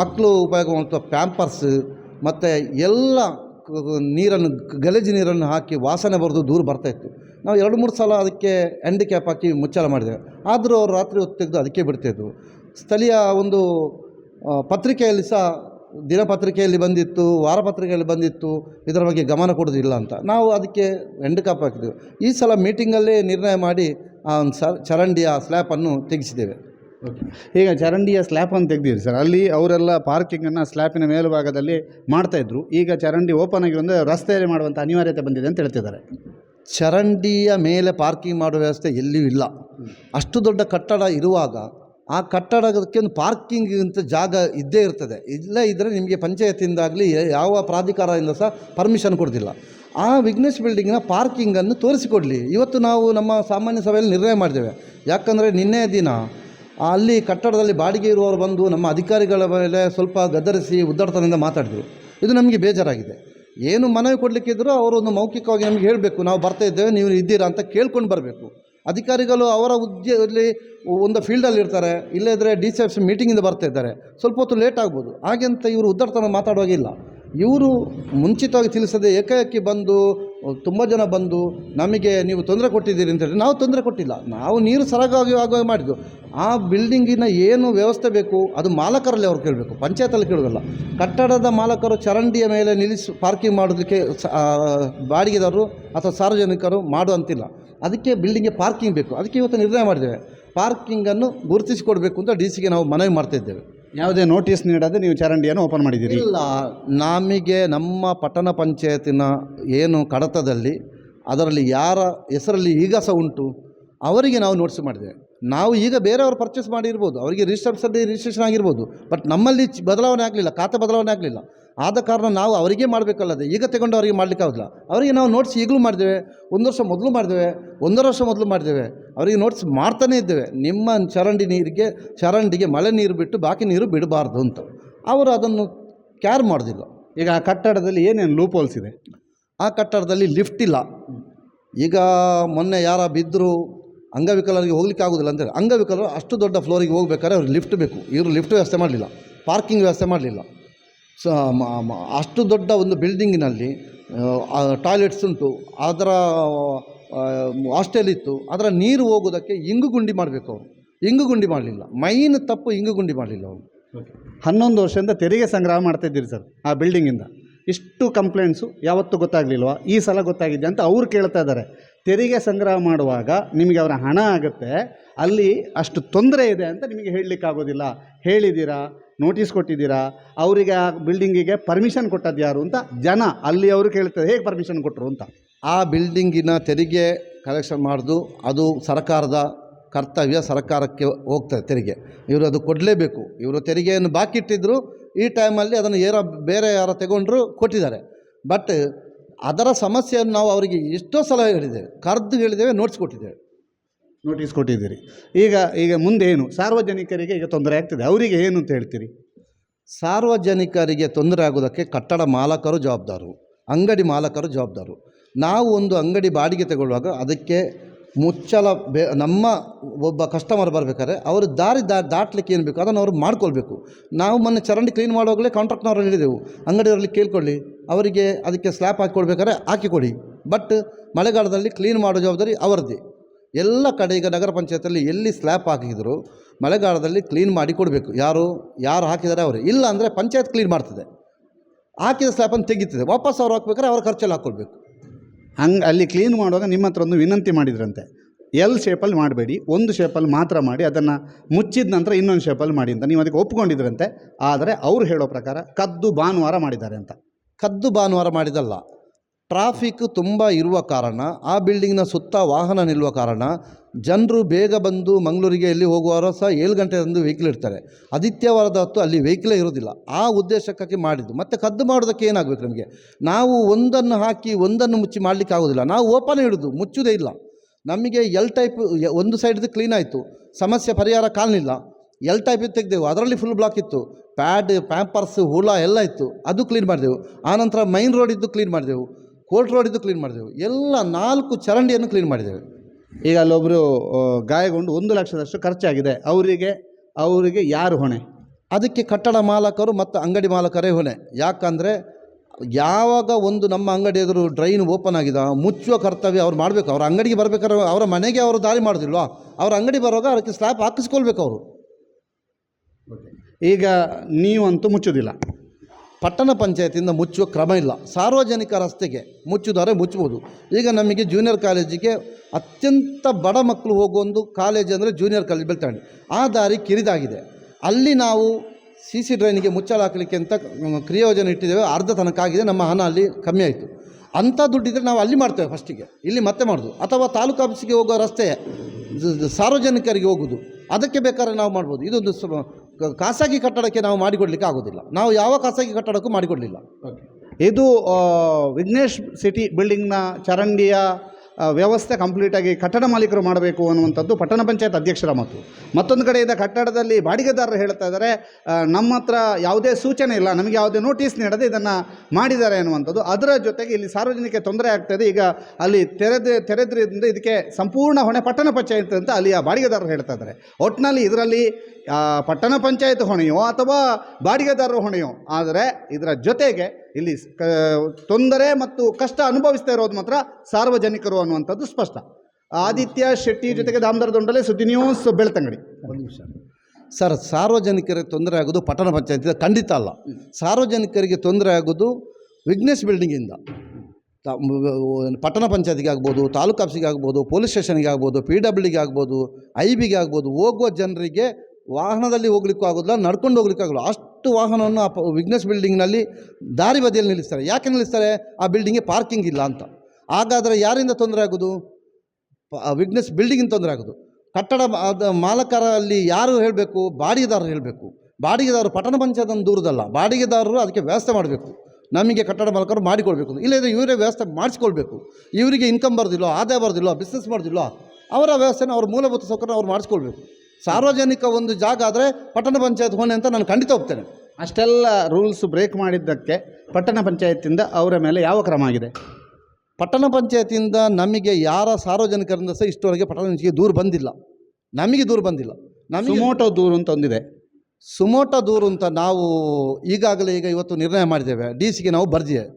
ಮಕ್ಕಳು ಉಪಯೋಗ ಮಾಡುವ ಪ್ಯಾಂಪರ್ಸ್ ಮತ್ತು ಎಲ್ಲ ನೀರನ್ನು, ಗಲೀಜು ನೀರನ್ನು ಹಾಕಿ ವಾಸನೆ ಬರೆದು ದೂರ ಬರ್ತಾಯಿತ್ತು ನಾವು ಎರಡು, ಮೂರು ಸಲ ಅದಕ್ಕೆ ಎಂಡ್ ಕ್ಯಾಪ್ ಹಾಕಿ ಮುಚ್ಚಾಲ ಮಾಡಿದೆವು ಆದರೂ ಅವರು ರಾತ್ರಿ ಹೊತ್ತು ತೆಗೆದು ಅದಕ್ಕೆ ಬಿಡ್ತಾಯಿದ್ರು ಸ್ಥಳೀಯ ಒಂದು ಪತ್ರಿಕೆಯಲ್ಲಿ ಸಹ ದಿನಪತ್ರಿಕೆಯಲ್ಲಿ ಬಂದಿತ್ತು ವಾರಪತ್ರಿಕೆಯಲ್ಲಿ ಬಂದಿತ್ತು. ಇದರ ಬಗ್ಗೆ ಗಮನ ಕೊಡೋದಿಲ್ಲ ಅಂತ. ನಾವು ಅದಕ್ಕೆ ಎಂಡ್ ಕ್ಯಾಪ್ ಹಾಕಿದ್ದೆವು. ಈ ಸಲ ಮೀಟಿಂಗಲ್ಲೇ ನಿರ್ಣಯ ಮಾಡಿ, ಆ, ಒಂದು ಚರಂಡಿಯ ಸ್ಲ್ಯಾಪನ್ನು ತೆಗೆಸಿದ್ದೇವೆ. ಈಗ ಚರಂಡಿಯ ಸ್ಲ್ಯಾಪನ್ನು ತೆಗ್ದಿರಿ ಸರ್. ಅಲ್ಲಿ ಅವರೆಲ್ಲ ಪಾರ್ಕಿಂಗನ್ನು ಸ್ಲ್ಯಾಪಿನ ಮೇಲುಭಾಗದಲ್ಲಿ ಮಾಡ್ತಾಯಿದ್ರು ಈಗ ಚರಂಡಿ ಓಪನ್ ಆಗಿ ಒಂದು ರಸ್ತೆಯಲ್ಲಿ ಮಾಡುವಂಥ ಅನಿವಾರ್ಯತೆ ಬಂದಿದೆ ಅಂತ ಹೇಳ್ತಿದ್ದಾರೆ. ಚರಂಡಿಯ ಮೇಲೆ ಪಾರ್ಕಿಂಗ್ ಮಾಡುವ ವ್ಯವಸ್ಥೆ ಎಲ್ಲಿಯೂ ಇಲ್ಲ. ಅಷ್ಟು ದೊಡ್ಡ ಕಟ್ಟಡ ಇರುವಾಗ ಆ ಕಟ್ಟಡಕ್ಕೆ ಒಂದು ಪಾರ್ಕಿಂಗ್ ಅಂತ ಜಾಗ ಇದ್ದೇ ಇರ್ತದೆ. ಇಲ್ಲ ಇದ್ದರೆ ನಿಮಗೆ ಪಂಚಾಯತಿಂದಾಗಲಿ ಯಾವ ಪ್ರಾಧಿಕಾರದಿಂದ ಸಹ ಪರ್ಮಿಷನ್ ಕೊಡ್ತಿಲ್ಲ ಆ ವಿಘ್ನೇಶ್ ಬಿಲ್ಡಿಂಗ್ನ ಪಾರ್ಕಿಂಗನ್ನು ತೋರಿಸಿಕೊಡಲಿ. ಇವತ್ತು ನಾವು ನಮ್ಮ ಸಾಮಾನ್ಯ ಸಭೆಯಲ್ಲಿ ನಿರ್ಣಯ ಮಾಡಿದ್ದೇವೆ. ಯಾಕಂದರೆ ನಿನ್ನೆ ದಿನ ಅಲ್ಲಿ ಕಟ್ಟಡದಲ್ಲಿ ಬಾಡಿಗೆ ಇರುವವರು ಬಂದು ನಮ್ಮ ಅಧಿಕಾರಿಗಳ ಮೇಲೆ ಸ್ವಲ್ಪ ಗದರಿಸಿ ಉದ್ದಟತನದಿಂದ ಮಾತಾಡಿದರು. ಇದು ನಮಗೆ ಬೇಜಾರಾಗಿದೆ. ಏನು ಮನವಿ ಕೊಡಲಿಕ್ಕಿದ್ರು ಅವರು ಒಂದು ಮೌಖಿಕವಾಗಿ ನಮಗೆ ಹೇಳಬೇಕು, ನಾವು ಬರ್ತಾ ಇದ್ದೇವೆ, ನೀವು ಇದ್ದೀರಾ ಅಂತ ಕೇಳ್ಕೊಂಡು ಬರಬೇಕು. ಅಧಿಕಾರಿಗಳು ಅವರ ಹುದ್ದೆಯಲ್ಲಿ ಒಂದು ಫೀಲ್ಡಲ್ಲಿ ಇರ್ತಾರೆ ಇಲ್ಲದ್ರೆ ಡಿ ಸಿ ಎಫ್ ಸಿ ಮೀಟಿಂಗಿಂದ ಬರ್ತಾ ಇದ್ದಾರೆ. ಸ್ವಲ್ಪ ಹೊತ್ತು ಲೇಟ್ ಆಗ್ಬೋದು. ಹಾಗೆಂತ ಇವರು ಉದ್ದಟತನ ಮಾತಾಡುವಾಗಿಲ್ಲ ಇವರು ಮುಂಚಿತವಾಗಿ ತಿಳಿಸದೆ ಏಕಾಏಕಿ ಬಂದು, ತುಂಬ ಜನ ಬಂದು ನಮಗೆ ನೀವು ತೊಂದರೆ ಕೊಟ್ಟಿದ್ದೀರಿ ಅಂತ ಹೇಳಿ, ನಾವು ತೊಂದರೆ ಕೊಟ್ಟಿಲ್ಲ. ನಾವು ನೀರು ಸರಾಗವಾಗಿ ಆಗುವಾಗ ಮಾಡಿದ್ದು. ಆ ಬಿಲ್ಡಿಂಗಿನ ಏನು ವ್ಯವಸ್ಥೆ ಬೇಕು, ಅದು ಮಾಲಕರಲ್ಲಿ ಅವ್ರು ಕೇಳಬೇಕು. ಪಂಚಾಯತಲ್ಲಿ ಕೇಳೋದಲ್ಲ. ಕಟ್ಟಡದ ಮಾಲಕರು ಚರಂಡಿಯ ಮೇಲೆ ನಿಲ್ಲಿಸಿ ಪಾರ್ಕಿಂಗ್ ಮಾಡೋದಕ್ಕೆ ಬಾಡಿಗೆದಾರರು ಅಥವಾ ಸಾರ್ವಜನಿಕರು ಮಾಡುವಂತಿಲ್ಲ ಅದಕ್ಕೆ ಬಿಲ್ಡಿಂಗ್ಗೆ ಪಾರ್ಕಿಂಗ್ ಬೇಕು. ಅದಕ್ಕೆ ಇವತ್ತು ನಿರ್ಣಯ ಮಾಡಿದ್ದೇವೆ. ಪಾರ್ಕಿಂಗನ್ನು ಗುರುತಿಸಿಕೊಡಬೇಕು ಅಂತ ಡಿ ಸಿಗೆ ನಾವು ಮನವಿ ಮಾಡ್ತಾ ಇದ್ದೇವೆ. ಯಾವುದೇ ನೋಟಿಸ್ ನೀಡದೆ ನೀವು ಚರಂಡಿಯನ್ನು ಓಪನ್ ಮಾಡಿದ್ದೀರಿ. ಇಲ್ಲ, ನಮಗೆ ನಮ್ಮ ಪಟ್ಟಣ ಪಂಚಾಯತಿನ ಏನು ಕಡತದಲ್ಲಿ ಅದರಲ್ಲಿ ಯಾರ ಹೆಸರಲ್ಲಿ ಈಗ ಸಹ ಉಂಟು, ಅವರಿಗೆ ನಾವು ನೋಟಿಸ್ ಮಾಡಿದೆ. ನಾವು ಈಗ ಬೇರೆಯವರು ಪರ್ಚೇಸ್ ಮಾಡಿರ್ಬೋದು, ಅವರಿಗೆ ರಿಜಿಸ್ಟರ್ಸಲ್ಲಿ ರಿಜಿಸ್ಟ್ರೇಷನ್ ಆಗಿರ್ಬೋದು ಬಟ್ ನಮ್ಮಲ್ಲಿ ಬದಲಾವಣೆ ಆಗಲಿಲ್ಲ, ಖಾತೆ ಬದಲಾವಣೆ ಆಗಲಿಲ್ಲ. ಆದ ಕಾರಣ ನಾವು ಅವರಿಗೆ ಮಾಡಬೇಕಲ್ಲದೆ, ಈಗ ತಗೊಂಡು ಅವರಿಗೆ ಮಾಡಲಿಕ್ಕೆ ಆಗೋದಿಲ್ಲ ಅವರಿಗೆ ನಾವು ನೋಟ್ಸ್ ಈಗಲೂ ಮಾಡಿದ್ದೇವೆ, ಒಂದು ವರ್ಷ ಮೊದಲು ಮಾಡಿದ್ದೇವೆ ಒಂದೂವರೆ ವರ್ಷ ಮೊದಲು ಮಾಡಿದ್ದೇವೆ. ಅವರಿಗೆ ನೋಟ್ಸ್ ಮಾಡ್ತಾನೇ ಇದ್ದೇವೆ. ನಿಮ್ಮ ಚರಂಡಿ ನೀರಿಗೆ, ಚರಂಡಿಗೆ ಮಳೆ ನೀರು ಬಿಟ್ಟು ಬಾಕಿ ನೀರು ಬಿಡಬಾರ್ದು ಅಂತ. ಅವರು ಅದನ್ನು ಕ್ಯಾರ್ ಮಾಡೋದಿಲ್ಲ. ಈಗ ಆ ಕಟ್ಟಡದಲ್ಲಿ ಏನೇನು ಲೂಪ್ ಇದೆ? ಆ ಕಟ್ಟಡದಲ್ಲಿ ಲಿಫ್ಟ್ ಇಲ್ಲ. ಈಗ ಮೊನ್ನೆ ಯಾರ ಬಿದ್ದರೂ ಅಂಗವಿಕಲರಿಗೆ ಹೋಗ್ಲಿಕ್ಕೆ ಆಗೋದಿಲ್ಲ ಅಂತೇಳಿ ಅಂಗವಿಕಲರು ಅಷ್ಟು ದೊಡ್ಡ ಫ್ಲೋರಿಗೆ ಹೋಗ್ಬೇಕಾದ್ರೆ ಅವ್ರಿಗೆ ಲಿಫ್ಟ್ ಬೇಕು. ಇವರು ಲಿಫ್ಟ್ ವ್ಯವಸ್ಥೆ ಮಾಡಲಿಲ್ಲ. ಪಾರ್ಕಿಂಗ್ ವ್ಯವಸ್ಥೆ ಮಾಡಲಿಲ್ಲ. ಸೊ ಅಷ್ಟು ದೊಡ್ಡ ಒಂದು ಬಿಲ್ಡಿಂಗಿನಲ್ಲಿ ಟಾಯ್ಲೆಟ್ಸ್ ಉಂಟು. ಅದರ ಹಾಸ್ಟೆಲ್ ಇತ್ತು ಅದರ ನೀರು ಹೋಗೋದಕ್ಕೆ ಇಂಗು ಗುಂಡಿ ಮಾಡಬೇಕು ಅವರು. ಇಂಗು ಗುಂಡಿ ಮಾಡಲಿಲ್ಲ. ಮೈನ್ ತಪ್ಪು ಇಂಗು ಗುಂಡಿ ಮಾಡಲಿಲ್ಲ ಅವರು. ಹನ್ನೊಂದು ವರ್ಷದಿಂದ ತೆರಿಗೆ ಸಂಗ್ರಹ ಮಾಡ್ತಾಯಿದ್ದೀರಿ ಸರ್ ಆ ಬಿಲ್ಡಿಂಗಿಂದ. ಇಷ್ಟು ಕಂಪ್ಲೇಂಟ್ಸು ಯಾವತ್ತೂ ಗೊತ್ತಾಗಲಿಲ್ವ? ಈ ಸಲ ಗೊತ್ತಾಗಿದೆ ಅಂತ ಅವ್ರು ಕೇಳ್ತಾ ಇದ್ದಾರೆ. ತೆರಿಗೆ ಸಂಗ್ರಹ ಮಾಡುವಾಗ ನಿಮಗೆ ಅವರ ಹಣ ಆಗುತ್ತೆ. ಅಲ್ಲಿ ಅಷ್ಟು ತೊಂದರೆ ಇದೆ ಅಂತ ನಿಮಗೆ ಹೇಳಲಿಕ್ಕಾಗೋದಿಲ್ಲ ಹೇಳಿದ್ದೀರಾ? ನೋಟಿಸ್ ಕೊಟ್ಟಿದ್ದೀರಾ? ಅವರಿಗೆ ಆ ಬಿಲ್ಡಿಂಗಿಗೆ ಪರ್ಮಿಷನ್ ಕೊಟ್ಟದ್ದು ಯಾರು ಅಂತ ಜನ. ಅಲ್ಲಿ ಅವರು ಕೇಳ್ತಾರೆ ಹೇಗೆ ಪರ್ಮಿಷನ್ ಕೊಟ್ಟರು ಅಂತ. ಆ ಬಿಲ್ಡಿಂಗಿನ ತೆರಿಗೆ ಕಲೆಕ್ಷನ್ ಮಾಡೋದು ಅದು ಸರ್ಕಾರದ ಕರ್ತವ್ಯ ಸರ್ಕಾರಕ್ಕೆ ಹೋಗ್ತದೆ ತೆರಿಗೆ. ಇವರು ಅದು ಕೊಡಲೇಬೇಕು. ಇವರು ತೆರಿಗೆಯನ್ನು ಬಾಕಿ ಇಟ್ಟಿದ್ದರು ಈ ಟೈಮಲ್ಲಿ ಅದನ್ನು ಯಾರೋ ಬೇರೆ ಯಾರೋ ತಗೊಂಡ್ರು ಕೊಟ್ಟಿದ್ದಾರೆ. ಬಟ್ ಅದರ ಸಮಸ್ಯೆಯನ್ನು ನಾವು ಅವರಿಗೆ ಎಷ್ಟೋ ಸಲ ಹೇಳಿದ್ದೇವೆ ಕರೆದು ಹೇಳಿದ್ದೇವೆ ನೋಟ್ಸ್ ಕೊಟ್ಟಿದ್ದೇವೆ. ನೋಟಿಸ್ ಕೊಟ್ಟಿದ್ದೀರಿ. ಈಗ ಈಗ ಮುಂದೆ ಏನು? ಸಾರ್ವಜನಿಕರಿಗೆ ಈಗ ತೊಂದರೆ ಆಗ್ತದೆ. ಅವರಿಗೆ ಏನು ಅಂತ ಹೇಳ್ತೀರಿ? ಸಾರ್ವಜನಿಕರಿಗೆ ತೊಂದರೆ ಆಗೋದಕ್ಕೆ ಕಟ್ಟಡ ಮಾಲಕರು ಜವಾಬ್ದಾರು ಅಂಗಡಿ ಮಾಲಕರು ಜವಾಬ್ದಾರರು. ನಾವು ಒಂದು ಅಂಗಡಿ ಬಾಡಿಗೆ ತಗೊಳ್ಳುವಾಗ ಅದಕ್ಕೆ ಮುಚ್ಚಲ ಬೇ, ನಮ್ಮ ಒಬ್ಬ ಕಸ್ಟಮರ್ ಬರಬೇಕಾದ್ರೆ ಅವರು ದಾರಿ ದಾ, ದಾಟ್ಲಿಕ್ಕೆ ಏನು ಬೇಕು ಅದನ್ನು ಅವರು ಮಾಡ್ಕೊಳ್ಬೇಕು. ನಾವು ಮೊನ್ನೆ ಚರಂಡಿ ಕ್ಲೀನ್ ಮಾಡುವಾಗಲೇ ಕಾಂಟ್ರಾಕ್ಟ್ನವ್ರು ಹೇಳಿದೆವು. ಅಂಗಡಿಯವರಲ್ಲಿ ಕೇಳ್ಕೊಳ್ಳಿ. ಅವರಿಗೆ ಅದಕ್ಕೆ ಸ್ಲ್ಯಾಪ್ ಹಾಕಿಕೊಡ್ಬೇಕಾದ್ರೆ ಹಾಕಿಕೊಡಿ ಬಟ್ ಮಳೆಗಾಲದಲ್ಲಿ ಕ್ಲೀನ್ ಮಾಡೋ ಜವಾಬ್ದಾರಿ ಅವರದ್ದೇ. ಎಲ್ಲ ಕಡೆ ಈಗ ನಗರ ಪಂಚಾಯತಲ್ಲಿ ಎಲ್ಲಿ ಸ್ಲ್ಯಾಪ್ ಹಾಕಿದ್ರು ಮಳೆಗಾಲದಲ್ಲಿ ಕ್ಲೀನ್ ಮಾಡಿ ಕೊಡಬೇಕು. ಯಾರು ಯಾರು ಹಾಕಿದ್ದಾರೆ ಅವರು. ಇಲ್ಲ ಅಂದರೆ ಪಂಚಾಯತ್ ಕ್ಲೀನ್ ಮಾಡ್ತದೆ. ಹಾಕಿದ ಸ್ಲ್ಯಾಪನ್ನು ತೆಗಿತದೆ. ವಾಪಸ್ ಅವ್ರು ಹಾಕ್ಬೇಕಾದ್ರೆ ಅವ್ರ ಖರ್ಚಲ್ಲಿ ಹಾಕ್ಕೊಳ್ಬೇಕು. ಹಂಗೆ ಅಲ್ಲಿ ಕ್ಲೀನ್ ಮಾಡುವಾಗ ನಿಮ್ಮ ಹತ್ರ ಒಂದು ವಿನಂತಿ ಮಾಡಿದ್ರಂತೆ. ಎಲ್ ಶೇಪಲ್ಲಿ ಮಾಡಬೇಡಿ, ಒಂದು ಶೇಪಲ್ಲಿ ಮಾತ್ರ ಮಾಡಿ, ಅದನ್ನು ಮುಚ್ಚಿದ ನಂತರ ಇನ್ನೊಂದು ಶೇಪಲ್ಲಿ ಮಾಡಿ ಅಂತ. ನೀವು ಅದಕ್ಕೆ ಒಪ್ಕೊಂಡಿದ್ರಂತೆ, ಆದರೆ ಅವ್ರು ಹೇಳೋ ಪ್ರಕಾರ ಕದ್ದು ಭಾನುವಾರ ಮಾಡಿದ್ದಾರೆ ಅಂತ. ಕದ್ದು ಭಾನುವಾರ ಮಾಡಿದಲ್ಲ ಟ್ರಾಫಿಕ್ ತುಂಬ ಇರುವ ಕಾರಣ, ಆ ಬಿಲ್ಡಿಂಗ್ನ ಸುತ್ತ ವಾಹನ ನಿಲ್ಲುವ ಕಾರಣ ಜನರು ಬೇಗ ಬಂದು ಮಂಗಳೂರಿಗೆ ಎಲ್ಲಿ ಹೋಗುವವರು ಸಹ ಏಳು ಗಂಟೆದಂದು ವೆಹಿಕಲ್ ಇರ್ತಾರೆ ಆದಿತ್ಯವಾರದ ಹೊತ್ತು ಅಲ್ಲಿ ವೆಹಿಕಲೇ ಇರೋದಿಲ್ಲ. ಆ ಉದ್ದೇಶಕ್ಕಾಗಿ ಮಾಡಿದ್ದು. ಮತ್ತು ಕದ್ದು ಮಾಡೋದಕ್ಕೆ ಏನಾಗಬೇಕು ನಮಗೆ? ನಾವು ಒಂದನ್ನು ಹಾಕಿ ಒಂದನ್ನು ಮುಚ್ಚಿ ಮಾಡಲಿಕ್ಕೆ ಆಗೋದಿಲ್ಲ ನಾವು ಓಪನ್ ಇಡೋದು ಮುಚ್ಚುವುದೇ ಇಲ್ಲ. ನಮಗೆ ಎಲ್ ಟೈಪ್ ಒಂದು ಸೈಡ್ದು ಕ್ಲೀನ್ ಆಯಿತು. ಸಮಸ್ಯೆ ಪರಿಹಾರ ಕಾಲಿಲ್ಲ ಎಲ್ ಟೈಪ್ ತೆಗೆದೆವು. ಅದರಲ್ಲಿ ಫುಲ್ ಬ್ಲಾಕ್ ಇತ್ತು. ಪ್ಯಾಡ್ ಪ್ಯಾಂಪರ್ಸ್ ಹುಳ ಎಲ್ಲ ಇತ್ತು. ಅದು ಕ್ಲೀನ್ ಮಾಡಿದೆವು. ಆನಂತರ ಮೈನ್ ರೋಡ್ ಇದ್ದು ಕ್ಲೀನ್ ಮಾಡಿದೆವು. ಕೋರ್ಟ್ ರೋಡ್ ಇದ್ದು ಕ್ಲೀನ್ ಮಾಡಿದೆವು. ಎಲ್ಲ ನಾಲ್ಕು ಚರಂಡಿಯನ್ನು ಕ್ಲೀನ್ ಮಾಡಿದ್ದೇವೆ ಈಗ ಅಲ್ಲೊಬ್ಬರು ಗಾಯಗೊಂಡು ಒಂದು ಲಕ್ಷದಷ್ಟು ಖರ್ಚಾಗಿದೆ. ಅವರಿಗೆ ಅವರಿಗೆ ಯಾರು ಹೊಣೆ? ಅದಕ್ಕೆ ಕಟ್ಟಡ ಮಾಲಕರು ಮತ್ತು ಅಂಗಡಿ ಮಾಲಕರೇ ಹೊಣೆ. ಯಾಕಂದರೆ ಯಾವಾಗ ಒಂದು ನಮ್ಮ ಅಂಗಡಿ ಎದುರು ಡ್ರೈನ್ ಓಪನ್ ಆಗಿದೆ, ಮುಚ್ಚುವ ಕರ್ತವ್ಯ ಅವ್ರು ಮಾಡಬೇಕು. ಅವ್ರ ಅಂಗಡಿಗೆ ಬರಬೇಕಾದ್ರೆ ಅವರ ಮನೆಗೆ ಅವರು ದಾರಿ ಮಾಡೋದಿಲ್ವಾ ಅವ್ರ ಅಂಗಡಿ ಬರುವಾಗ ಅದಕ್ಕೆ ಸ್ಲ್ಯಾಪ್ ಹಾಕಿಸ್ಕೊಳ್ಬೇಕು ಅವರು. ಈಗ ನೀವಂತೂ ಮುಚ್ಚೋದಿಲ್ಲ. ಪಟ್ಟಣ ಪಂಚಾಯತಿಯಿಂದ ಮುಚ್ಚುವ ಕ್ರಮ ಇಲ್ಲ. ಸಾರ್ವಜನಿಕ ರಸ್ತೆಗೆ ಮುಚ್ಚಿದರೆ ಮುಚ್ಚಬಹುದು ಈಗ ನಮಗೆ ಜೂನಿಯರ್ ಕಾಲೇಜಿಗೆ ಅತ್ಯಂತ ಬಡ ಮಕ್ಕಳು ಹೋಗುವ ಒಂದು ಕಾಲೇಜ್ ಅಂದರೆ ಜೂನಿಯರ್ ಕಾಲೇಜ್ ಬೆಳ್ತಾಳೆ ಆ ದಾರಿ ಕಿರಿದಾಗಿದೆ. ಅಲ್ಲಿ ನಾವು ಸಿ ಸಿ ಡ್ರೈನಿಗೆ ಮುಚ್ಚಳ ಹಾಕಲಿಕ್ಕೆ ಅಂತ ಕ್ರಿಯೋಜನೆ ಇಟ್ಟಿದ್ದೇವೆ. ಅರ್ಧ ತನಕ ಆಗಿದೆ. ನಮ್ಮ ಹಣ ಅಲ್ಲಿ ಕಮ್ಮಿ ಆಯಿತು. ಅಂಥ ದುಡ್ಡಿದ್ರೆ ನಾವು ಅಲ್ಲಿ ಮಾಡ್ತೇವೆ ಫಸ್ಟಿಗೆ ಇಲ್ಲಿ ಮತ್ತೆ ಮಾಡೋದು. ಅಥವಾ ತಾಲೂಕು ಆಫೀಸಿಗೆ ಹೋಗೋ ರಸ್ತೆ ಸಾರ್ವಜನಿಕರಿಗೆ ಹೋಗೋದು. ಅದಕ್ಕೆ ಬೇಕಾದ್ರೆ ನಾವು ಮಾಡ್ಬೋದು. ಇದೊಂದು ಖಾಸಗಿ ಕಟ್ಟಡಕ್ಕೆ ನಾವು ಮಾಡಿಕೊಡ್ಲಿಕ್ಕೆ ಆಗೋದಿಲ್ಲ. ನಾವು ಯಾವ ಖಾಸಗಿ ಕಟ್ಟಡಕ್ಕೂ ಮಾಡಿಕೊಡಲಿಲ್ಲ. ಇದು ವಿಘ್ನೇಶ್ ಸಿಟಿ ಬಿಲ್ಡಿಂಗ್ನ ಚರಂಡಿಯ ವ್ಯವಸ್ಥೆ ಕಂಪ್ಲೀಟಾಗಿ ಕಟ್ಟಡ ಮಾಲೀಕರು ಮಾಡಬೇಕು ಅನ್ನುವಂಥದ್ದು ಪಟ್ಟಣ ಪಂಚಾಯತ್ ಅಧ್ಯಕ್ಷರ ಮಾತು. ಮತ್ತೊಂದು ಕಡೆಯಿಂದ ಕಟ್ಟಡದಲ್ಲಿ ಬಾಡಿಗೆದಾರರು ಹೇಳ್ತಾ ಇದ್ದಾರೆ ನಮ್ಮ ಹತ್ರ ಯಾವುದೇ ಸೂಚನೆ ಇಲ್ಲ, ನಮಗೆ ಯಾವುದೇ ನೋಟಿಸ್ ನೀಡದೆ ಇದನ್ನು ಮಾಡಿದ್ದಾರೆ ಅನ್ನುವಂಥದ್ದು. ಅದರ ಜೊತೆಗೆ ಇಲ್ಲಿ ಸಾರ್ವಜನಿಕ ತೊಂದರೆ ಆಗ್ತಾಯಿದೆ ಈಗ ಅಲ್ಲಿ ತೆರೆದ, ತೆರೆದ್ರಿಂದ ಇದಕ್ಕೆ ಸಂಪೂರ್ಣ ಹೊಣೆ ಪಟ್ಟಣ ಪಂಚಾಯತ್ ಅಂತ ಅಲ್ಲಿಯ ಬಾಡಿಗೆದಾರರು ಹೇಳ್ತಾ ಇದ್ದಾರೆ ಒಟ್ಟಿನಲ್ಲಿ ಇದರಲ್ಲಿ ಪಟ್ಟಣ ಪಂಚಾಯತ್ ಹೊಣೆಯೋ ಅಥವಾ ಬಾಡಿಗೆದಾರರು ಹೊಣೆಯೋ, ಆದರೆ ಇದರ ಜೊತೆಗೆ ಇಲ್ಲಿ ತೊಂದರೆ ಮತ್ತು ಕಷ್ಟ ಅನುಭವಿಸ್ತಾ ಇರೋದು ಮಾತ್ರ ಸಾರ್ವಜನಿಕರು ಅನ್ನುವಂಥದ್ದು ಸ್ಪಷ್ಟ. ಆದಿತ್ಯ ಶೆಟ್ಟಿ ಜೊತೆಗೆ ದಾಮದರ ದೊಂಡಲೆ, ಸುದ್ದಿ ನ್ಯೂಸ್, ಬೆಳ್ತಂಗಡಿ. ಸರ್, ಸಾರ್ವಜನಿಕರಿಗೆ ತೊಂದರೆ ಆಗೋದು ಪಟ್ಟಣ ಪಂಚಾಯತ್ ಖಂಡಿತ ಅಲ್ಲ. ಸಾರ್ವಜನಿಕರಿಗೆ ತೊಂದರೆ ಆಗೋದು ವಿಘ್ನೇಶ್ ಬಿಲ್ಡಿಂಗಿಂದ. ಪಟ್ಟಣ ಪಂಚಾಯತಿಗೆ ಆಗ್ಬೋದು, ತಾಲೂಕು ಆಫೀಸಿಗೆ ಆಗ್ಬೋದು, ಪೊಲೀಸ್ ಸ್ಟೇಷನ್ಗೆ ಆಗ್ಬೋದು ಪಿ ಡಬ್ಲ್ಯೂಗೆ ಆಗ್ಬೋದು ಐ ಬಿಗೆ ಆಗ್ಬೋದು, ಹೋಗುವ ಜನರಿಗೆ ವಾಹನದಲ್ಲಿ ಹೋಗ್ಲಿಕ್ಕೂ ಆಗೋದಿಲ್ಲ, ನಡ್ಕೊಂಡು ಹೋಗ್ಲಿಕ್ಕೆ ಆಗೋಲ್ಲ ಅಷ್ಟು ವಾಹನವನ್ನು ಆ ವಿಘ್ನೇಶ್ ಬಿಲ್ಡಿಂಗ್ನಲ್ಲಿ ದಾರಿ ಬದಿಯಲ್ಲಿ ನಿಲ್ಲಿಸ್ತಾರೆ. ಯಾಕೆ ನಿಲ್ಲಿಸ್ತಾರೆ? ಆ ಬಿಲ್ಡಿಂಗ್ಗೆ ಪಾರ್ಕಿಂಗ್ ಇಲ್ಲ ಅಂತ. ಹಾಗಾದರೆ ಯಾರಿಂದ ತೊಂದರೆ ಆಗೋದು? ವಿಘ್ನೇಶ್ ಬಿಲ್ಡಿಂಗಿನ ತೊಂದರೆ ಆಗೋದು. ಕಟ್ಟಡ ಮಾಲಕರಲ್ಲಿ ಯಾರು ಹೇಳಬೇಕು? ಬಾಡಿಗೆದಾರರು ಹೇಳಬೇಕು. ಬಾಡಿಗೆದಾರರು ಪಟ್ಟಣ ಪಂಚಾಯತನ ದೂರದಲ್ಲ. ಬಾಡಿಗೆದಾರರು ಅದಕ್ಕೆ ವ್ಯವಸ್ಥೆ ಮಾಡಬೇಕು. ನಮಗೆ ಕಟ್ಟಡ ಮಾಲಕರು ಮಾಡಿಕೊಳ್ಬೇಕು ಇಲ್ಲದ್ರೆ ಇವರೇ ವ್ಯವಸ್ಥೆ ಮಾಡಿಸ್ಕೊಳ್ಬೇಕು. ಇವರಿಗೆ ಇನ್ಕಮ್ ಬರೋದಿಲ್ಲ, ಆದಾಯ ಬರೋದಿಲ್ಲ ಬಿಸ್ನೆಸ್ ಮಾಡೋದಿಲ್ಲ ಅವರ ವ್ಯವಸ್ಥೆನ ಅವ್ರ ಮೂಲಭೂತ ಸೌಕರ್ಯ ಅವ್ರು ಮಾಡಿಸ್ಕೊಳ್ಬೇಕು. ಸಾರ್ವಜನಿಕ ಒಂದು ಜಾಗ ಆದರೆ ಪಟ್ಟಣ ಪಂಚಾಯತ್ ಹೊಣೆ ಅಂತ ನಾನು ಖಂಡಿತ ಹೋಗ್ತೇನೆ ಅಷ್ಟೆಲ್ಲ ರೂಲ್ಸ್ ಬ್ರೇಕ್ ಮಾಡಿದ್ದಕ್ಕೆ ಪಟ್ಟಣ ಪಂಚಾಯತಿಂದ ಅವರ ಮೇಲೆ ಯಾವ ಕ್ರಮ ಆಗಿದೆ? ಪಟ್ಟಣ ಪಂಚಾಯತಿಯಿಂದ ನಮಗೆ ಯಾರ ಸಾರ್ವಜನಿಕರಿಂದ ಸಹ ಇಷ್ಟವರೆಗೆ ಪಟ್ಟಣ ಪಂಚಾಯತಿಗೆ ದೂರು ಬಂದಿಲ್ಲ. ನಮಗೆ ದೂರು ಬಂದಿಲ್ಲ. ನಮಗೆ ಸುಮೋಟೋ ದೂರು ಅಂತ ಒಂದಿದೆ. ಸುಮೋಟ ದೂರು ಅಂತ ನಾವು ಈಗಾಗಲೇ ಈಗ ಇವತ್ತು ನಿರ್ಣಯ ಮಾಡಿದ್ದೇವೆ. ಡಿ ಸಿಗೆ ನಾವು ಬರ್ದಿದ್ದೇವೆ